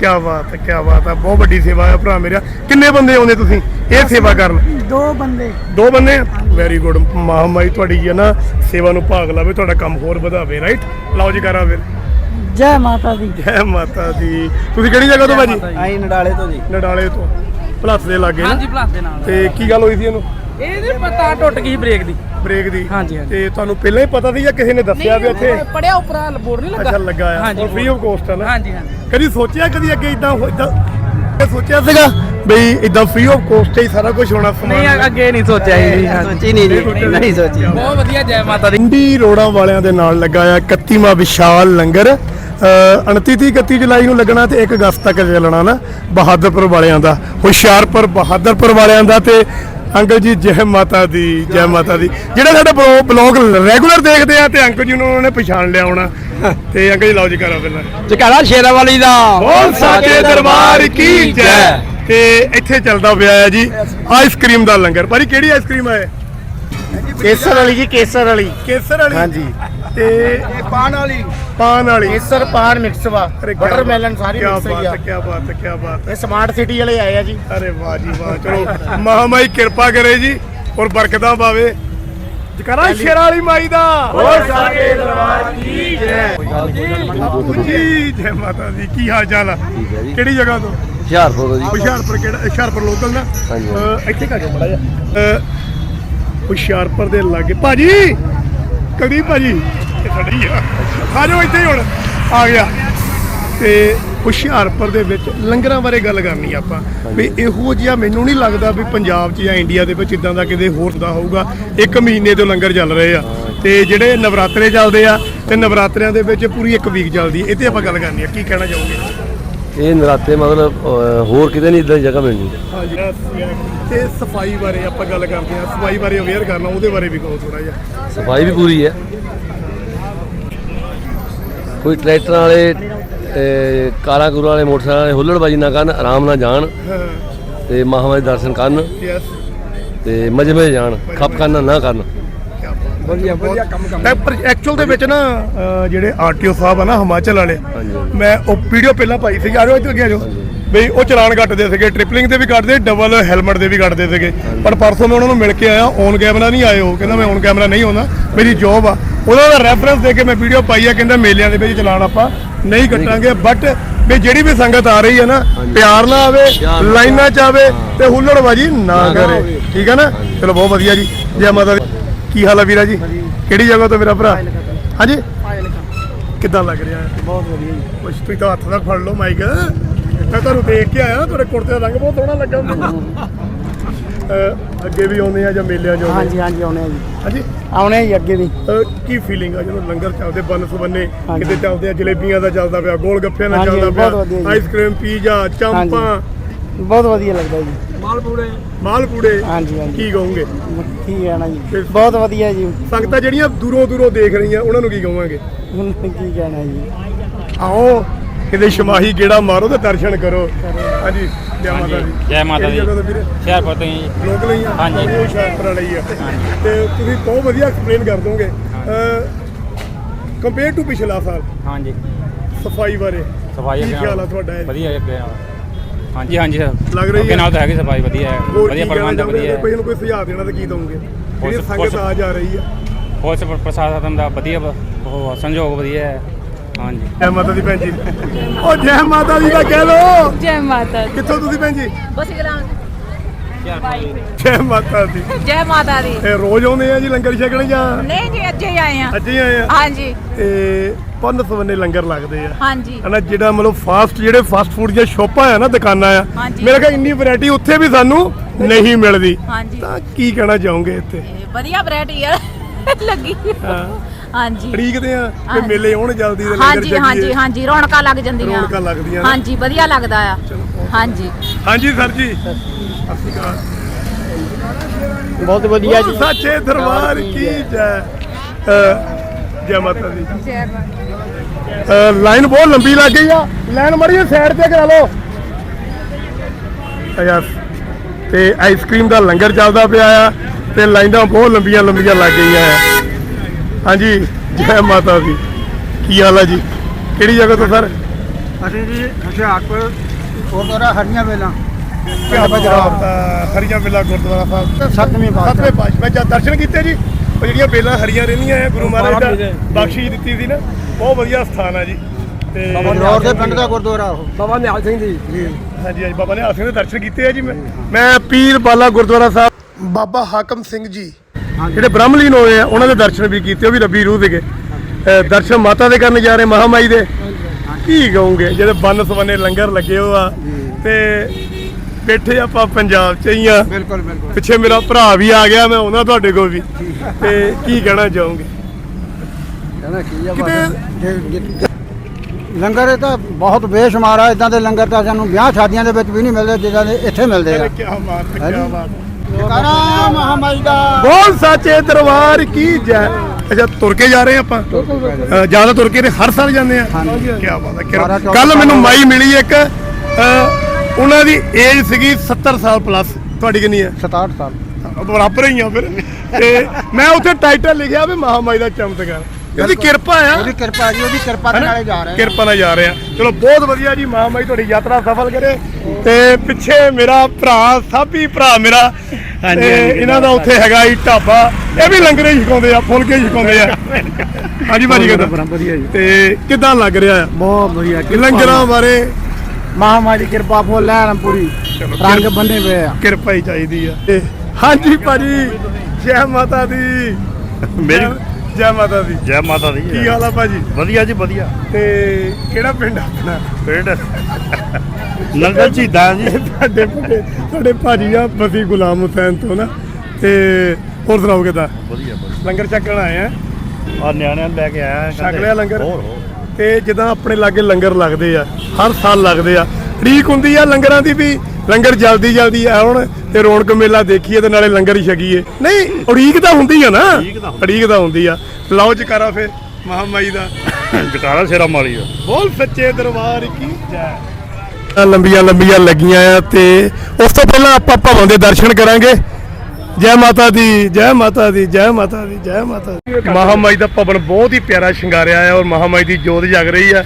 Speaker 1: ਕੀ ਬਾਤ ਹੈ ਕੀ ਬਾਤ ਹੈ ਬਹੁਤ ਵੱਡੀ ਸੇਵਾ ਹੈ ਭਰਾ ਮੇਰਾ। ਕਿੰਨੇ ਬੰਦੇ ਆਉਂਦੇ ਤੁਸੀਂ ਇਹ ਸੇਵਾ ਕਰਨ?
Speaker 7: ਦੋ ਬੰਦੇ।
Speaker 1: ਦੋ ਬੰਦੇ? ਵੈਰੀ ਗੁੱਡ ਮਹਾਮਾਈ ਤੁਹਾਡੀ ਹੈ ਨਾ ਸੇਵਾ ਨੂੰ ਭਾਗ ਲਾਵੇ ਤੁਹਾਡਾ ਕੰਮ ਹੋਰ ਵਧਾਵੇ ਰਾਈਟ ਲਓ ਜੀ ਕਰਾਂ ਫਿਰ।
Speaker 7: ਜੈ ਮਾਤਾ ਦੀ।
Speaker 1: ਜੈ ਮਾਤਾ ਦੀ। ਤੁਸੀਂ ਕਿਹੜੀ ਜਗ੍ਹਾ ਤੋਂ ਭਾਜੀ?
Speaker 4: ਆਈ ਨਡਾਲੇ ਤੋਂ ਜੀ।
Speaker 1: ਨਡਾਲੇ ਤੋਂ। ਪਲੱਸ ਦੇ ਲਾਗੇ ਨਾ?
Speaker 8: ਹਾਂਜੀ ਪਲੱਸ ਦੇ ਨਾਲ।
Speaker 1: ਤੇ ਕੀ ਗੱਲ ਹੋਈ ਸੀ ਇਹਨੂੰ?
Speaker 8: ਇਹਦੇ ਪਤਾ ਟੁੱਟ ਗਈ ਬ੍ਰੇਕ ਦੀ।
Speaker 1: ਬ੍ਰੇਕ ਦੀ?
Speaker 8: ਹਾਂਜੀ, ਹਾਂਜੀ।
Speaker 1: ਤੇ ਤੁਹਾਨੂੰ ਪਹਿਲਾਂ ਹੀ ਪਤਾ ਸੀ ਜਾਂ ਕਿਸੇ ਨੇ ਦੱਸਿਆ ਵੀ ਇੱਥੇ
Speaker 8: ਪੜਿਆ ਉੱਪਰ ਬੋਰਡ ਨਹੀਂ ਲੱਗਾ।
Speaker 1: ਅੱਛਾ ਲੱਗਾ ਆ।
Speaker 8: ਹਾਂਜੀ,
Speaker 1: ਔਰ ਫ੍ਰੀ ਆਫ ਕੋਸਟ ਹੈ ਨਾ?
Speaker 8: ਹਾਂਜੀ ਹਾਂਜੀ।
Speaker 1: ਕਦੀ ਸੋਚਿਆ ਕਦੀ ਅੱਗੇ ਇਦਾਂ ਇਦਾਂ ਸੋਚਿਆ ਸੀਗਾ ਬਈ ਇਦਾਂ ਫ੍ਰੀ ਆਫ ਕੋਸਟ ਹੀ ਸਾਰਾ ਕੁਝ ਹੋਣਾ
Speaker 8: ਨਹੀਂ
Speaker 1: ਸਮਾਨ
Speaker 8: ਅੱਗੇ ਨਹੀਂ ਸੋਚਿਆ ਜੀ। ਸੋਚੀ ਨਹੀਂ ਜੀ। ਨਹੀਂ ਸੋਚੀ। ਬਹੁਤ ਵਧੀਆ ਜੈ ਮਾਤਾ ਦੀ।
Speaker 1: ਇੰਡੀ ਰੋੜਾਂ ਵਾਲਿਆਂ ਦੇ ਨਾਲ ਲੱਗਾ ਆ 31ਵਾਂ ਵਿਸ਼ਾਲ ਲੰਗਰ। 29 ਤੀਹ 31 ਜੁਲਾਈ ਨੂੰ ਲੱਗਣਾ ਤੇ 1 ਅਗਸਤ ਤੱਕ ਚੱਲਣਾ ਨਾ ਬਹਾਦਰਪੁਰ ਵਾਲਿਆਂ ਦਾ ਹੁਸ਼ਿਆਰਪੁਰ ਬਹਾਦਰਪੁਰ ਵਾਲਿਆਂ ਦਾ ਤੇ ਅੰਕਲ ਜੀ ਜੈ ਮਾਤਾ ਦੀ ਜੈ ਮਾਤਾ ਦੀ। ਜਿਹੜੇ ਸਾਡੇ ਬਲੌਗ ਰੈਗੂਲਰ ਦੇਖਦੇ ਆ ਤੇ ਅੰਕਲ ਜੀ ਨੂੰ ਉਹਨਾਂ ਨੇ ਪਛਾਣ ਲਿਆ ਹੋਣਾ। ਤੇ ਅੰਕਲ ਜੀ ਲਓ ਜੀ ਕਰਾ ਪਹਿਲਾਂ।
Speaker 2: ਜਕਾਰਾ ਸ਼ੇਰਾਵਾਲੀ ਦਾ।
Speaker 1: ਬੋਲ ਸਾਚੇ ਦਰਬਾਰ ਕੀ ਜੈ। ਤੇ ਇੱਥੇ ਚੱਲਦਾ ਪਿਆ ਹੈ ਜੀ ਆਈਸਕ੍ਰੀਮ ਦਾ ਲੰਗਰ। ਭਾਜੀ ਕਿਹੜੀ ਆਈਸਕ੍ਰੀਮ ਹੈ
Speaker 3: ਕੇਸਰ ਵਾਲੀ ਜੀ ਕੇਸਰ ਵਾਲੀ।
Speaker 1: ਕੇਸਰ ਵਾਲੀ?
Speaker 3: ਹਾਂਜੀ।
Speaker 1: ਤੇ
Speaker 4: ਪਾਣ ਵਾਲੀ।
Speaker 1: ਪਾਨ ਵਾਲੀ।
Speaker 3: ਕੇਸਰ ਪਾਨ ਮਿਕਸ ਵਾ।
Speaker 1: ਬਾਤ-
Speaker 3: ਸਾਰੀ ਮਿਕਸ
Speaker 1: ਬਾਤ
Speaker 3: ਹੀ ਆ।
Speaker 1: ਕੀ ਬਾਤ ਹੈ ਕੀ ਬਾਤ। ਹੈ
Speaker 3: ਇਹ ਸਮਾਰਟ ਸਿਟੀ ਵਾਲੇ ਆਏ ਆ ਜੀ।
Speaker 1: ਅਰੇ ਵਾਹ ਜੀ ਵਾਹ ਚਲੋ ਮਹਾਮਾਈ ਕਿਰਪਾ ਕਰੇ ਜੀ ਔਰ ਬਰਕਤਾਂ ਪਾਵੇ। ਜਕਰਾ ਸ਼ੇਰਾਂ ਵਾਲੀ ਮਾਈ ਦਾ। ਹੋਰ ਸਾਕੇ ਦਰਬਾਰ ਕੀ ਜੈ। ਜੀ ਜੈ ਮਾਤਾ ਦੀ ਕੀ ਹਾਲ ਚਾਲ ਆ? ਕਿਹੜੀ ਜਗ੍ਹਾ ਤੋਂ?
Speaker 2: ਹੁਸ਼ਿਆਰਪੁਰ ਜੀ।
Speaker 1: ਹੁਸ਼ਿਆਰਪੁਰ ਕਿਹੜਾ ਹੁਸ਼ਿਆਰਪੁਰ ਲੋਕਲ ਨਾ? ਇੱਥੇ ਕਾ ਜਾ ਬੜਾ ਜਾ ਹੁਸ਼ਿਆਰਪੁਰ ਦੇ ਲਾਗੇ। ਭਾਜੀ! ਕੁਲਦੀਪ ਭਾਜੀ। ਸਾਡੀ ਆ ਆ ਜਾਓ ਇੱਥੇ ਹੀ ਹੁਣ। ਆ ਗਿਆ। ਤੇ ਹੁਸ਼ਿਆਰਪੁਰ ਦੇ ਵਿੱਚ ਲੰਗਰਾਂ ਬਾਰੇ ਗੱਲ ਕਰਨੀ ਆਪਾਂ। ਵੀ ਇਹੋ ਜਿਹਾ ਮੈਨੂੰ ਨਹੀਂ ਲੱਗਦਾ ਵੀ ਪੰਜਾਬ 'ਚ ਜਾਂ ਇੰਡੀਆ ਦੇ ਵਿੱਚ ਇਦਾਂ ਦਾ ਕਿਤੇ ਹੋਰ ਦਾ ਹੋਊਗਾ। ਇੱਕ ਮਹੀਨੇ ਤੋਂ ਲੰਗਰ ਚੱਲ ਰਹੇ ਆ। ਤੇ ਜਿਹੜੇ ਨਵਰਾਤਰੇ ਚੱਲਦੇ ਆ ਤੇ ਨਵਰਾਤਰਿਆਂ ਦੇ ਵਿੱਚ ਪੂਰੀ ਇੱਕ ਵੀਕ ਚੱਲਦੀ। ਇਹ ਤੇ ਆਪਾਂ ਗੱਲ ਕਰਨੀ ਆ। ਕੀ ਕਹਿਣਾ ਚਾਹੋਗੇ?
Speaker 9: ਇਹ ਨਰਾਤੇ ਮਤਲਬ ਅਹ, ਹੋਰ ਕਿਤੇ ਨਹੀਂ ਇਦਾਂ ਦੀ ਜਗ੍ਹਾ ਮਿਲਣੀ।
Speaker 1: ਹਾਂਜੀ। ਤੇ ਸਫ਼ਾਈ ਬਾਰੇ ਆਪਾਂ ਗੱਲ ਕਰਦੇ ਹਾਂ। ਸਫ਼ਾਈ ਬਾਰੇ ਅਵੇਅਰ ਕਰਨਾ ਉਹਦੇ ਬਾਰੇ ਵੀ ਕਹੋ ਥੋੜਾ ਜਿਹਾ।
Speaker 9: ਸਫ਼ਾਈ ਵੀ ਪੂਰੀ ਹੈ। ਕੋਈ ਟਰੈਕਟਰਾਂ ਵਾਲੇ ਤੇ ਕਾਰਾਂ ਗੁਰਾਂ ਵਾਲੇ ਮੋਟਰਸਾਈਕਲ ਵਾਲੇ ਹੁੱਲੜਬਾਜੀ ਨਾ ਕਰਨ ਆਰਾਮ ਨਾਲ ਜਾਣ
Speaker 1: ਹਾਂ।
Speaker 9: ਤੇ ਮਹਾਮਾਰੀ ਦਰਸ਼ਨ ਕਰਨ
Speaker 1: ਯੈਸ
Speaker 9: ਤੇ ਮਜੇ ਮਜੇ ਜਾਣ ਖੱਪ ਕਰਨ ਨਾ ਕਰਨ।
Speaker 1: ਵਧੀਆ ਵਧੀਆ ਕੰਮ ਪਰ ਐਕਚੁਅਲ ਦੇ ਵਿੱਚ ਨਾ ਜਿਹੜੇ ਆਰਟੀਓ ਸਾਹਿਬ ਆ ਨਾ ਹਿਮਾਚਲ ਵਾਲੇ। ਮੈਂ ਉਹ ਵੀਡੀਓ ਪਹਿਲਾਂ ਪਾਈ ਸੀ ਆ ਜਾਓ ਇੱਥੇ ਅੱਗੇ ਆ ਜਾਓ। ਬਈ ਉਹ ਚਲਾਨ ਕੱਟਦੇ ਸੀਗੇ ਟ੍ਰਿਪਲਿੰਗ ਦੇ ਵੀ ਕੱਟਦੇ ਡਬਲ ਹੈਲਮਟ ਦੇ ਵੀ ਕੱਟਦੇ ਸੀਗੇ। ਪਰ ਪਰਸੋਂ ਮੈਂ ਉਹਨਾਂ ਨੂੰ ਮਿਲ ਕੇ ਆਇਆ ਔਨ ਕੈਮਰਾ ਨਹੀਂ ਆਏ ਉਹ। ਕਹਿੰਦਾ ਮੈਂ ਔਨ ਕੈਮਰਾ ਨਹੀਂ ਆਉਂਦਾ ਮੇਰੀ ਜੌਬ ਆ। ਉਹਨਾਂ ਦਾ ਰੈਫਰੈਂਸ ਦੇ ਕੇ ਮੈਂ ਵੀਡੀਓ ਪਾਈ ਆ ਕਹਿੰਦਾ ਮੇਲਿਆਂ ਦੇ ਵਿੱਚ ਚਲਾਨ ਆਪਾਂ ਨਹੀਂ ਕੱਟਾਂਗੇ। ਬਟ ਵੀ ਜਿਹੜੀ ਵੀ ਸੰਗਤ ਆ ਰਹੀ ਹੈ ਨਾ ਪਿਆਰ ਨਾਲ ਆਵੇ ਲਾਈਨਾਂ ਚ ਆਵੇ ਤੇ ਹੁੱਲੜਬਾਜੀ ਨਾ ਕਰੇ। ਠੀਕ ਹੈ ਨਾ? ਚਲੋ ਬਹੁਤ ਵਧੀਆ ਜੀ। ਜੈ ਮਾਤਾ ਦੀ। ਕੀ ਹਾਲ ਆ ਵੀਰਾ ਜੀ? ਕਿਹੜੀ ਜਗ੍ਹਾ ਤੋਂ ਮੇਰਾ ਭਰਾ? ਹਾਂਜੀ? ਕਿੱਦਾਂ ਲੱਗ ਰਿਹਾ? ਬਹੁਤ ਵਧੀਆ ਜੀ। ਕੁਛ ਤੁਸੀਂ ਤਾਂ ਹੱਥ ਨਾਲ ਫੜ ਲਓ ਮਾਈਕ। ਮੈਂ ਤੁਹਾਨੂੰ ਦੇਖ ਕੇ ਆਇਆ ਤੁਹਾਡੇ ਕੁੜਤੇ ਦਾ ਰੰਗ ਬਹੁਤ ਸੋਹਣਾ ਲੱਗਾ ਮੈਨੂੰ ਅੱਗੇ ਵੀ ਆਉਂਦੇ ਆ ਜਾਂ ਮੇਲਿਆਂ 'ਚ ਆਉਂਦੇ
Speaker 7: ਹਾਂਜੀ ਹਾਂਜੀ ਆਉਣੇ ਆ ਜੀ।
Speaker 1: ਹਾਂਜੀ?
Speaker 7: ਆਉਣੇ ਜੀ ਅੱਗੇ ਵੀ।
Speaker 1: ਕੀ ਫੀਲਿੰਗ ਆ ਜਦੋਂ ਲੰਗਰ ਚੱਲਦੇ ਬੰਨ ਸੁਬੰਨੇ। ਕਿਤੇ ਚੱਲਦੇ ਆ ਜਲੇਬੀਆਂ ਦਾ ਚੱਲਦਾ ਪਿਆ ਗੋਲ ਗੱਪਿਆਂ ਦਾ ਚੱਲਦਾ ਪਿਆ। ਆਈਸਕ੍ਰੀਮ ਪੀਜ਼ਾ ਚਾਂਪਾਂ।
Speaker 7: ਬਹੁਤ ਵਧੀਆ ਲੱਗਦਾ ਜੀ।
Speaker 1: ਮਾਲਪੂੜੇ
Speaker 7: ਹਾਂਜੀ ਹਾਂਜੀ।
Speaker 1: ਕੀ ਕਹੋਗੇ?
Speaker 7: ਕੀ ਕਹਿਣਾ ਜੀ। ਬਹੁਤ ਵਧੀਆ ਜੀ।
Speaker 1: ਸੰਗਤਾਂ ਜਿਹੜੀਆਂ ਦੂਰੋਂ ਦੂਰੋਂ ਦੇਖ ਰਹੀਆਂ ਉਹਨਾਂ ਨੂੰ ਕੀ ਕਹੋਗੇ
Speaker 7: ਹੁਣ ਕੀ ਕਹਿਣਾ ਜੀ।
Speaker 1: ਆਓ ਕਿਤੇ ਸ਼ਮਾਹੀ ਗੇੜਾ ਮਾਰੋ ਤੇ ਦਰਸ਼ਨ ਕਰੋ। ਹਾਂਜੀ ਜੈ ਮਾਤਾ ਦੀ।
Speaker 2: ਜੈ ਮਾਤਾ ਦੀ।
Speaker 1: ਜਗ੍ਹਾ ਤੋਂ ਵੀਰੇ?
Speaker 2: ਹੁਸ਼ਿਆਰਪੁਰ ਤੋਂ ਜੀ
Speaker 1: ਲੋਕਲ ਹੀ ਆ।
Speaker 2: ਹਾਂਜੀ।
Speaker 1: ਉਹ ਵਾਲੇ ਹੀ ਆ। ਤੇ ਤੁਸੀਂ ਬਹੁਤ ਵਧੀਆ ਐਕਸਪਲੇਨ ਕਰ ਦੋਗੇ। ਕੰਪੇਅਰ ਟੂ ਪਿਛਲਾ ਸਾਲ
Speaker 2: ਹਾਂਜੀ।
Speaker 1: ਸਫ਼ਾਈ ਬਾਰੇ।
Speaker 2: ਸਫ਼ਾਈ
Speaker 1: ਕੀ ਖਿਆਲ ਆ ਤੁਹਾਡਾ?
Speaker 2: ਵਧੀਆ ਹਾਂਜੀ ਹਾਂਜੀ ਸਰ।
Speaker 1: ਲੱਗ ਰਹੀ ਹੈ?
Speaker 2: ਨਾਲ ਤਾਂ ਹੈਗੀ ਸਫ਼ਾਈ ਵਧੀਆ ਹੈ।
Speaker 1: ਹੋਰ
Speaker 2: ਵਧੀਆ
Speaker 1: ਕੀ ਕਹਿਣਾ
Speaker 2: ਪ੍ਰਬੰਧ? ਵਧੀਆ
Speaker 1: ਕੋਈ
Speaker 2: ਹੈ।
Speaker 1: ਨੂੰ ਕੋਈ ਸੁਝਾਅ ਦੇਣਾ ਤਾਂ ਕੀ ਦਵੋਗੇ ਜਿਹੜੀ ਸੰਗਤ ਆ ਜਾ ਰਹੀ ਆ
Speaker 2: ਪੁਲਿਸ ਪ੍ਰ- ਪ੍ਰਸ਼ਾਸਨ ਦਾ ਵਧੀਆ ਬ- ਉਹ ਸੰਯੋਗ ਵਧੀਆ ਹੈ। ਹਾਂਜੀ।
Speaker 1: ਜੈ ਮਾਤਾ ਦੀ ਭੈਣ ਜੀ। ਉਹ ਜੈ ਮਾਤਾ ਦੀ ਦਾ ਕਹਿ ਲੋ
Speaker 10: ਜੈ ਮਾਤਾ ਦੀ।
Speaker 1: ਕਿੱਥੋਂ ਤੁਸੀਂ ਭੈਣ ਜੀ?
Speaker 10: ਬਸ ਗ੍ਰਾਮ
Speaker 1: ਜੈ ਮਾਤਾ ਦੀ।
Speaker 10: ਜੈ ਮਾਤਾ ਦੀ।
Speaker 1: ਇਹ ਰੋਜ਼ ਆਉਂਦੇ ਆ ਜੀ ਲੰਗਰ ਛਕਣ ਜਾਂ?
Speaker 10: ਨਹੀਂ ਜੀ ਅੱਜ ਹੀ ਆਏ ਆ।
Speaker 1: ਅੱਜ ਹੀ ਆਏ ਆ?
Speaker 10: ਹਾਂਜੀ।
Speaker 1: ਤੇ ਪੰਨ ਸਵੰਨੇ ਲੰਗਰ ਲੱਗਦੇ ਆ।
Speaker 10: ਹਾਂਜੀ।
Speaker 1: ਹਨਾ ਜਿਹੜਾ ਮਤਲਬ ਫਾਸਟ ਜਿਹੜੇ ਫਾਸਟ ਫੂਡ ਦੀਆਂ ਸ਼ੋਪਾਂ ਆ ਨਾ ਦੁਕਾਨਾਂ ਆ
Speaker 10: ਹਾਂਜੀ।
Speaker 1: ਮੇਰੇ ਕੋਲ ਇੰਨੀ ਵੈਰਾਈਟੀ ਉੱਥੇ ਵੀ ਸਾਨੂੰ ਨਹੀਂ ਮਿਲਦੀ।
Speaker 10: ਹਾਂਜੀ।
Speaker 1: ਤਾਂ ਕੀ ਕਹਿਣਾ ਚਾਹੋਗੇ ਇੱਥੇ?
Speaker 10: ਇਹ ਵਧੀਆ ਵੈਰਾਈਟੀ ਆ ਲੱਗੀ। ਹਾਂਜੀ।
Speaker 1: ਉਡੀਕਦੇ ਆ ਕਿ
Speaker 10: ਹਾਂਜੀ।
Speaker 1: ਮੇਲੇ ਆਉਣ ਜਲਦੀ ਦੇ ਲੰਗਰ
Speaker 10: ਹਾਂਜੀ ਹਾਂਜੀ ਹਾਂਜੀ ਰੌਣਕਾਂ ਲੱਗ ਜਾਂਦੀਆਂ।
Speaker 1: ਰੌਣਕਾਂ ਲੱਗਦੀਆਂ। ਨੇ।
Speaker 10: ਹਾਂਜੀ ਵਧੀਆ ਲੱਗਦਾ ਆ। ਹਾਂਜੀ।
Speaker 1: ਹਾਂਜੀ ਸਰ ਜੀ। ਸਤਿ ਸ਼੍ਰੀ ਅਕਾਲ।
Speaker 7: ਬਹੁਤ ਵਧੀਆ
Speaker 1: ਉਹ ਸੱਚੇ ਦਰਬਾਰ ਕੀ ਜੈ। ਅ, ਜੈ ਮਾਤਾ ਦੀ। ਲਾਈਨ ਬਹੁਤ ਲੰਬੀ ਲੱਗ ਗਈ ਆ। ਲਾਈਨ ਮੜੀ ਸਾਈਡ ਤੇ ਕਰਾ ਲਓ। ਯਾਰ ਤੇ ਆਈਸਕ੍ਰੀਮ ਦਾ ਲੰਗਰ ਚੱਲਦਾ ਪਿਆ ਆ ਤੇ ਲਾਈਨਾਂ ਬਹੁਤ ਲੰਬੀਆਂ ਲੰਬੀਆਂ ਲੱਗ ਗਈਆਂ ਆ। ਹਾਂਜੀ ਜੈ ਮਾਤਾ ਦੀ। ਕੀ ਹਾਲ ਆ ਜੀ? ਕਿਹੜੀ ਜਗ੍ਹਾ ਤੋਂ ਸਰ?
Speaker 7: ਅਸੀਂ ਜੀ ਹੁਸ਼ਿਆਰਪੁਰ ਗੁਰਦੁਆਰਾ ਹਰੀਆਂ ਵੇਲਾਂ।
Speaker 1: ਹਰੀਆਂ ਵੇਲਾ ਗੁਰਦੁਆਰਾ ਸਾਹਿਬ।
Speaker 7: ਸੱਤਵੀਂ
Speaker 1: ਸੱਤਵੇਂ ਪਾਤਸ਼ਾਹ। ਮੈਂ ਜਦ ਦਰਸ਼ਨ ਕੀਤੇ ਜੀ ਉਹ ਜਿਹੜੀਆਂ ਬੇਲਾਂ ਹਰੀਆਂ ਰਹਿੰਦੀਆਂ ਆ ਗੁਰੂ ਮਹਾਰਾਜ ਦਾ ਬਖਸ਼ਿਸ਼ ਦਿੱਤੀ ਸੀ ਨਾ। ਬਹੁਤ ਵਧੀਆ ਸਥਾਨ ਆ ਜੀ। ਤੇ
Speaker 7: ਜਰੌਰ ਦੇ ਪਿੰਡ ਦਾ ਗੁਰਦੁਆਰਾ ਉਹ।
Speaker 8: ਬਾਬਾ ਨਿਹਾਲ ਸਿੰਘ ਜੀ।
Speaker 1: ਹਾਂਜੀ ਹਾਂਜੀ ਬਾਬਾ ਨੇ ਸਿੰਘ ਦੇ ਦਰਸ਼ਨ ਕੀਤੇ ਆ ਜੀ। ਮੈਂ ਮੈਂ ਪੀਰ ਬਾਲਾ ਗੁਰਦੁਆਰਾ ਸਾਹਿਬ। ਬਾਬਾ ਹਾਕਮ ਸਿੰਘ ਜੀ। ਜਿਹੜੇ ਬ੍ਰਹਮਲੀਨ ਹੋਏ ਆ ਉਹਨਾਂ ਦੇ ਦਰਸ਼ਨ ਵੀ ਕੀਤੇ ਉਹ ਵੀ ਰੱਬੀ ਰੂਹ ਦੇਗੇ ਦਰਸ਼ਨ ਮਾਤਾ ਦੇ ਕਰਨ ਜਾ ਰਹੇ ਮਹਾਮਾਈ ਦੇ। ਕੀ ਕਹੋਗੇ ਜਿਹੜੇ ਬੰਨ ਸਵੰਨੇ ਲੰਗਰ ਲੱਗੇ ਹੋ ਆ ਤੇ ਬੈਠੇ ਆਪਾਂ ਪੰਜਾਬ ਚ ਹੀ ਆ।
Speaker 7: ਬਿਲਕੁਲ ਬਿਲਕੁਲ।
Speaker 1: ਪਿੱਛੇ ਮੇਰਾ ਭਰਾ ਵੀ ਆ ਗਿਆ ਮੈਂ ਉਹਨਾਂ ਤੁਹਾਡੇ ਕੋਲ ਵੀ। ਤੇ ਕੀ ਕਹਿਣਾ ਚਾਹੋਗੇ?
Speaker 7: ਕਹਿੰਦਾ ਕੀ ਆ
Speaker 1: ਕਿਤੇ
Speaker 7: ਲੰਗਰ ਇਹ ਤਾਂ ਬਹੁਤ ਬੇਸ਼ੁਮਾਰ ਆ ਇਦਾਂ ਦੇ ਲੰਗਰ ਤਾਂ ਸਾਨੂੰ ਵਿਆਹ ਸ਼ਾਦੀਆਂ ਦੇ ਵਿੱਚ ਵੀ ਨਹੀਂ ਮਿਲਦੇ ਜਿੱਦਾਂ ਦੇ ਇੱਥੇ ਮਿਲਦੇ ਆ।
Speaker 1: ਕੀ ਬਾਤ ਹੈ ਕੀ ਬਾਤ।
Speaker 7: ਕਰਾ ਮਹਾਮਾਈ ਦਾ
Speaker 1: ਬੋਲ ਸਾਚੇ ਦਰਬਾਰ ਕੀ ਜੈ। ਅੱਛਾ ਤੁਰ ਕੇ ਜਾ ਰਹੇ ਆਪਾਂ? ਅ, ਜ਼ਿਆਦਾ ਤੁਰ ਕੇ ਨੇ ਹਰ ਸਾਲ ਜਾਂਦੇ ਆ ਕੀ ਬਾਤ
Speaker 7: ਬਾਰਾਂ,
Speaker 1: ਹੈ
Speaker 7: ਚੌਦਾਂ
Speaker 1: ਕੱਲ ਮੈਨੂੰ ਮਾਈ ਮਿਲੀ ਇੱਕ ਅ, ਉਹਨਾਂ ਦੀ ਏਜ ਸੀਗੀ 70 ਸਾਲ ਪਲੱਸ ਤੁਹਾਡੀ ਕਿੰਨੀ ਹੈ?
Speaker 7: 67 ਸਾਲ।
Speaker 1: ਬਰਾਬਰ ਹੀ ਆ ਫਿਰ। ਤੇ ਮੈਂ ਉੱਥੇ ਟਾਈਟਲ ਲਿਖਿਆ ਵੀ ਮਹਾਮਾਈ ਦਾ ਚਮਤਕਾਰ। ਉਹਦੀ ਕਿਰਪਾ ਆ।
Speaker 7: ਉਹਦੀ ਕਿਰਪਾ ਜੀ ਉਹਦੀ ਕਿਰਪਾ ਦੇ ਨਾਲੇ ਜਾ ਰਹੇ ਆ।
Speaker 1: ਕਿਰਪਾ ਨਾਲ ਜਾ ਰਹੇ ਆ। ਚਲੋ ਬਹੁਤ ਵਧੀਆ ਜੀ ਮਹਾਮਾਈ ਤੁਹਾਡੀ ਯਾਤਰਾ ਸਫਲ ਕਰੇ ਤੇ ਪਿੱਛੇ ਮੇਰਾ ਭਰਾ ਸਾਬੀ ਭਰਾ ਮੇਰਾ ਤੇ ਇਹਨਾਂ ਦਾ ਉੱਥੇ ਹੈਗਾ ਹੀ ਢਾਬਾ। ਇਹ ਵੀ ਲੰਗਰੇ ਹੀ ਛਕਾਉਂਦੇ ਆ ਫੁਲਕੇ ਹੀ ਛਕਾਉਂਦੇ ਆ। ਹਾਂਜੀ ਭਾਜੀ ਕਿਦਾਂ?
Speaker 7: ਵਧੀਆ ਜੀ।
Speaker 1: ਤੇ ਕਿਦਾਂ ਲੱਗ ਰਿਹਾ ਆ?
Speaker 7: ਬਹੁਤ ਵਧੀਆ
Speaker 1: ਲੰਗਰਾਂ ਬਾਰੇ
Speaker 7: ਮਹਾਮਾਈ ਦੀ ਕਿਰਪਾ ਫੁੱਲ ਲੈਣ ਪੂਰੀ। ਰੰਗ ਬੰਨੇ ਪਏ ਆ।
Speaker 1: ਕਿਰਪਾ ਹੀ ਚਾਹੀਦੀ ਆ। ਤੇ ਹਾਂਜੀ ਭਾਜੀ ਜੈ ਮਾਤਾ ਦੀ।
Speaker 5: ਮੇਰੀ-
Speaker 1: ਜੈ ਮਾਤਾ ਦੀ।
Speaker 5: ਜੈ ਮਾਤਾ ਦੀ।
Speaker 1: ਕੀ ਹਾਲ ਆ ਭਾਜੀ?
Speaker 5: ਵਧੀਆ ਜੀ ਵਧੀਆ।
Speaker 1: ਤੇ ਕਿਹੜਾ ਪਿੰਡ ਆਪਣਾ?
Speaker 5: ਪਿੰਡ। ਨੰਗਲ ਝੀਦਾਂ ਜੀ।
Speaker 1: ਤੁਹਾਡੇ ਤੁਹਾਡੇ- ਤੁਹਾਡੇ ਭਾਜੀ ਆ ਬਸੀ ਗੁਲਾਮ ਹੁਸੈਨ ਤੋਂ ਨਾ। ਤੇ ਹੋਰ ਸੁਣਾਓ ਕਿਦਾਂ?
Speaker 5: ਵਧੀਆ
Speaker 1: ਲੰਗਰ ਛਕਣ ਆਏ ਆ।
Speaker 5: ਆ ਨਿਆਣਿਆਂ ਲੈ ਕੇ ਆਇਆ
Speaker 1: ਛਕ ਲਿਆ ਲੰਗਰ।
Speaker 5: ਹੋਰ
Speaker 1: ਤੇ ਜਦੋਂ ਆਪਣੇ ਲਾਗੇ ਲੰਗਰ ਲੱਗਦੇ ਆ ਹਰ ਸਾਲ ਲੱਗਦੇ ਆ। ਰੀਕ ਹੁੰਦੀ ਆ ਲੰਗਰਾਂ ਦੀ ਵੀ। ਲੰਗਰ ਜਲਦੀ ਜਲਦੀ ਆਉਣ ਤੇ ਰੌਣਕ ਮੇਲਾ ਦੇਖੀਏ ਤੇ ਨਾਲੇ ਲੰਗਰ ਹੀ ਛਕੀਏ। ਨਹੀਂ ਉਡੀਕ ਤਾਂ ਹੁੰਦੀ ਆ ਨਾ। ਉਡੀਕ ਤਾਂ ਹੁੰਦੀ ਆ। ਲਾਓ ਜਕਾਰਾ ਫੇ ਮਹਾਮਾਈ ਦਾ।
Speaker 5: ਜਕਾਰਾ ਸ਼ੇਰਾ ਮਾਲੀ ਦਾ।
Speaker 1: ਬੋਲ ਸੱਚੇ ਦਰਬਾਰ ਕੀ ਜੈ। ਲੰਬੀਆਂ ਲੰਬੀਆਂ ਲੱਗੀਆਂ ਆ ਤੇ ਉਸ ਤੋਂ ਪਹਿਲਾਂ ਆਪਾਂ ਭਵਨ ਦੇ ਦਰਸ਼ਨ ਕਰਾਂਗੇ। ਜੈ ਮਾਤਾ ਦੀ ਜੈ ਮਾਤਾ ਦੀ ਜੈ ਮਾਤਾ ਦੀ ਜੈ ਮਾਤਾ ਦੀ। ਮਹਾਮਾਈ ਦਾ ਭਵਨ ਬਹੁਤ ਹੀ ਪਿਆਰਾ ਸ਼ਿੰਗਾਰਿਆ ਹੈ ਔਰ ਮਹਾਮਾਈ ਦੀ ਜੋਤ ਜਗ ਰਹੀ ਹੈ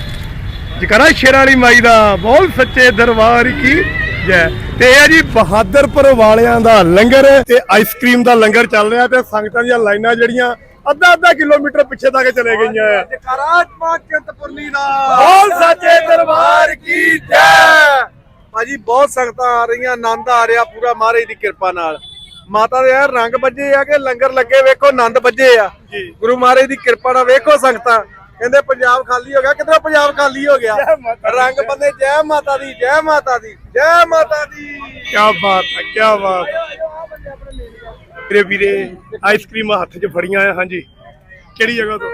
Speaker 1: ਜਕਰਾ ਸ਼ੇਰਾਂ ਵਾਲੀ ਮਾਈ ਦਾ ਬੋਲ ਸੱਚੇ ਦਰਬਾਰ ਕੀ ਜੈ ਤੇ ਇਹ ਹੈ ਜੀ ਬਹਾਦਰਪੁਰ ਵਾਲਿਆਂ ਦਾ ਲੰਗਰ ਤੇ ਆਈਸਕ੍ਰੀਮ ਦਾ ਲੰਗਰ ਚੱਲ ਰਿਹਾ ਤੇ ਸੰਗਤਾਂ ਦੀਆਂ ਲਾਈਨਾਂ ਜਿਹੜੀਆਂ ਅੱਧਾ ਅੱਧਾ ਕਿਲੋਮੀਟਰ ਪਿੱਛੇ ਤੱਕ ਚਲੇ ਗਈਆਂ ਆ
Speaker 4: ਜਕਾਰਾਤ ਮਾਂ ਚਿੰਤਪੁਰਨੀ ਦਾ।
Speaker 1: ਬੋਲ ਸੱਚੇ ਦਰਬਾਰ ਕੀ ਜੈ।
Speaker 4: ਭਾਜੀ ਬਹੁਤ ਸੰਗਤਾਂ ਆ ਰਹੀਆਂ ਆਨੰਦ ਆ ਰਿਹਾ ਪੂਰਾ ਮਹਾਰਾਜ ਦੀ ਕਿਰਪਾ ਨਾਲ। ਮਾਤਾ ਦੇ ਯਾਰ ਰੰਗ ਵੱਜੇ ਆ ਕਿ ਲੰਗਰ ਲੱਗੇ ਵੇਖੋ ਆਨੰਦ ਵੱਜੇ ਆ। ਗੁਰੂ ਮਹਾਰਾਜ ਦੀ ਕਿਰਪਾ ਨਾਲ ਵੇਖੋ ਸੰਗਤਾਂ। ਕਹਿੰਦੇ ਪੰਜਾਬ ਖਾਲੀ ਹੋ ਗਿਆ। ਕਿਧਰੋਂ ਪੰਜਾਬ ਖਾਲੀ ਹੋ ਗਿਆ? ਰੰਗ ਬੰਦੇ ਜੈ ਮਾਤਾ ਦੀ ਜੈ ਮਾਤਾ ਦੀ ਜੈ ਮਾਤਾ ਦੀ।
Speaker 1: ਕੀ ਬਾਤ ਹੈ ਕੀ ਬਾਤ। ਵੀਰੇ ਵੀਰੇ ਆਈਸਕ੍ਰੀਮ ਹੱਥ 'ਚ ਫੜੀਆਂ ਆ ਹਾਂਜੀ। ਕਿਹੜੀ ਜਗ੍ਹਾ ਤੋਂ?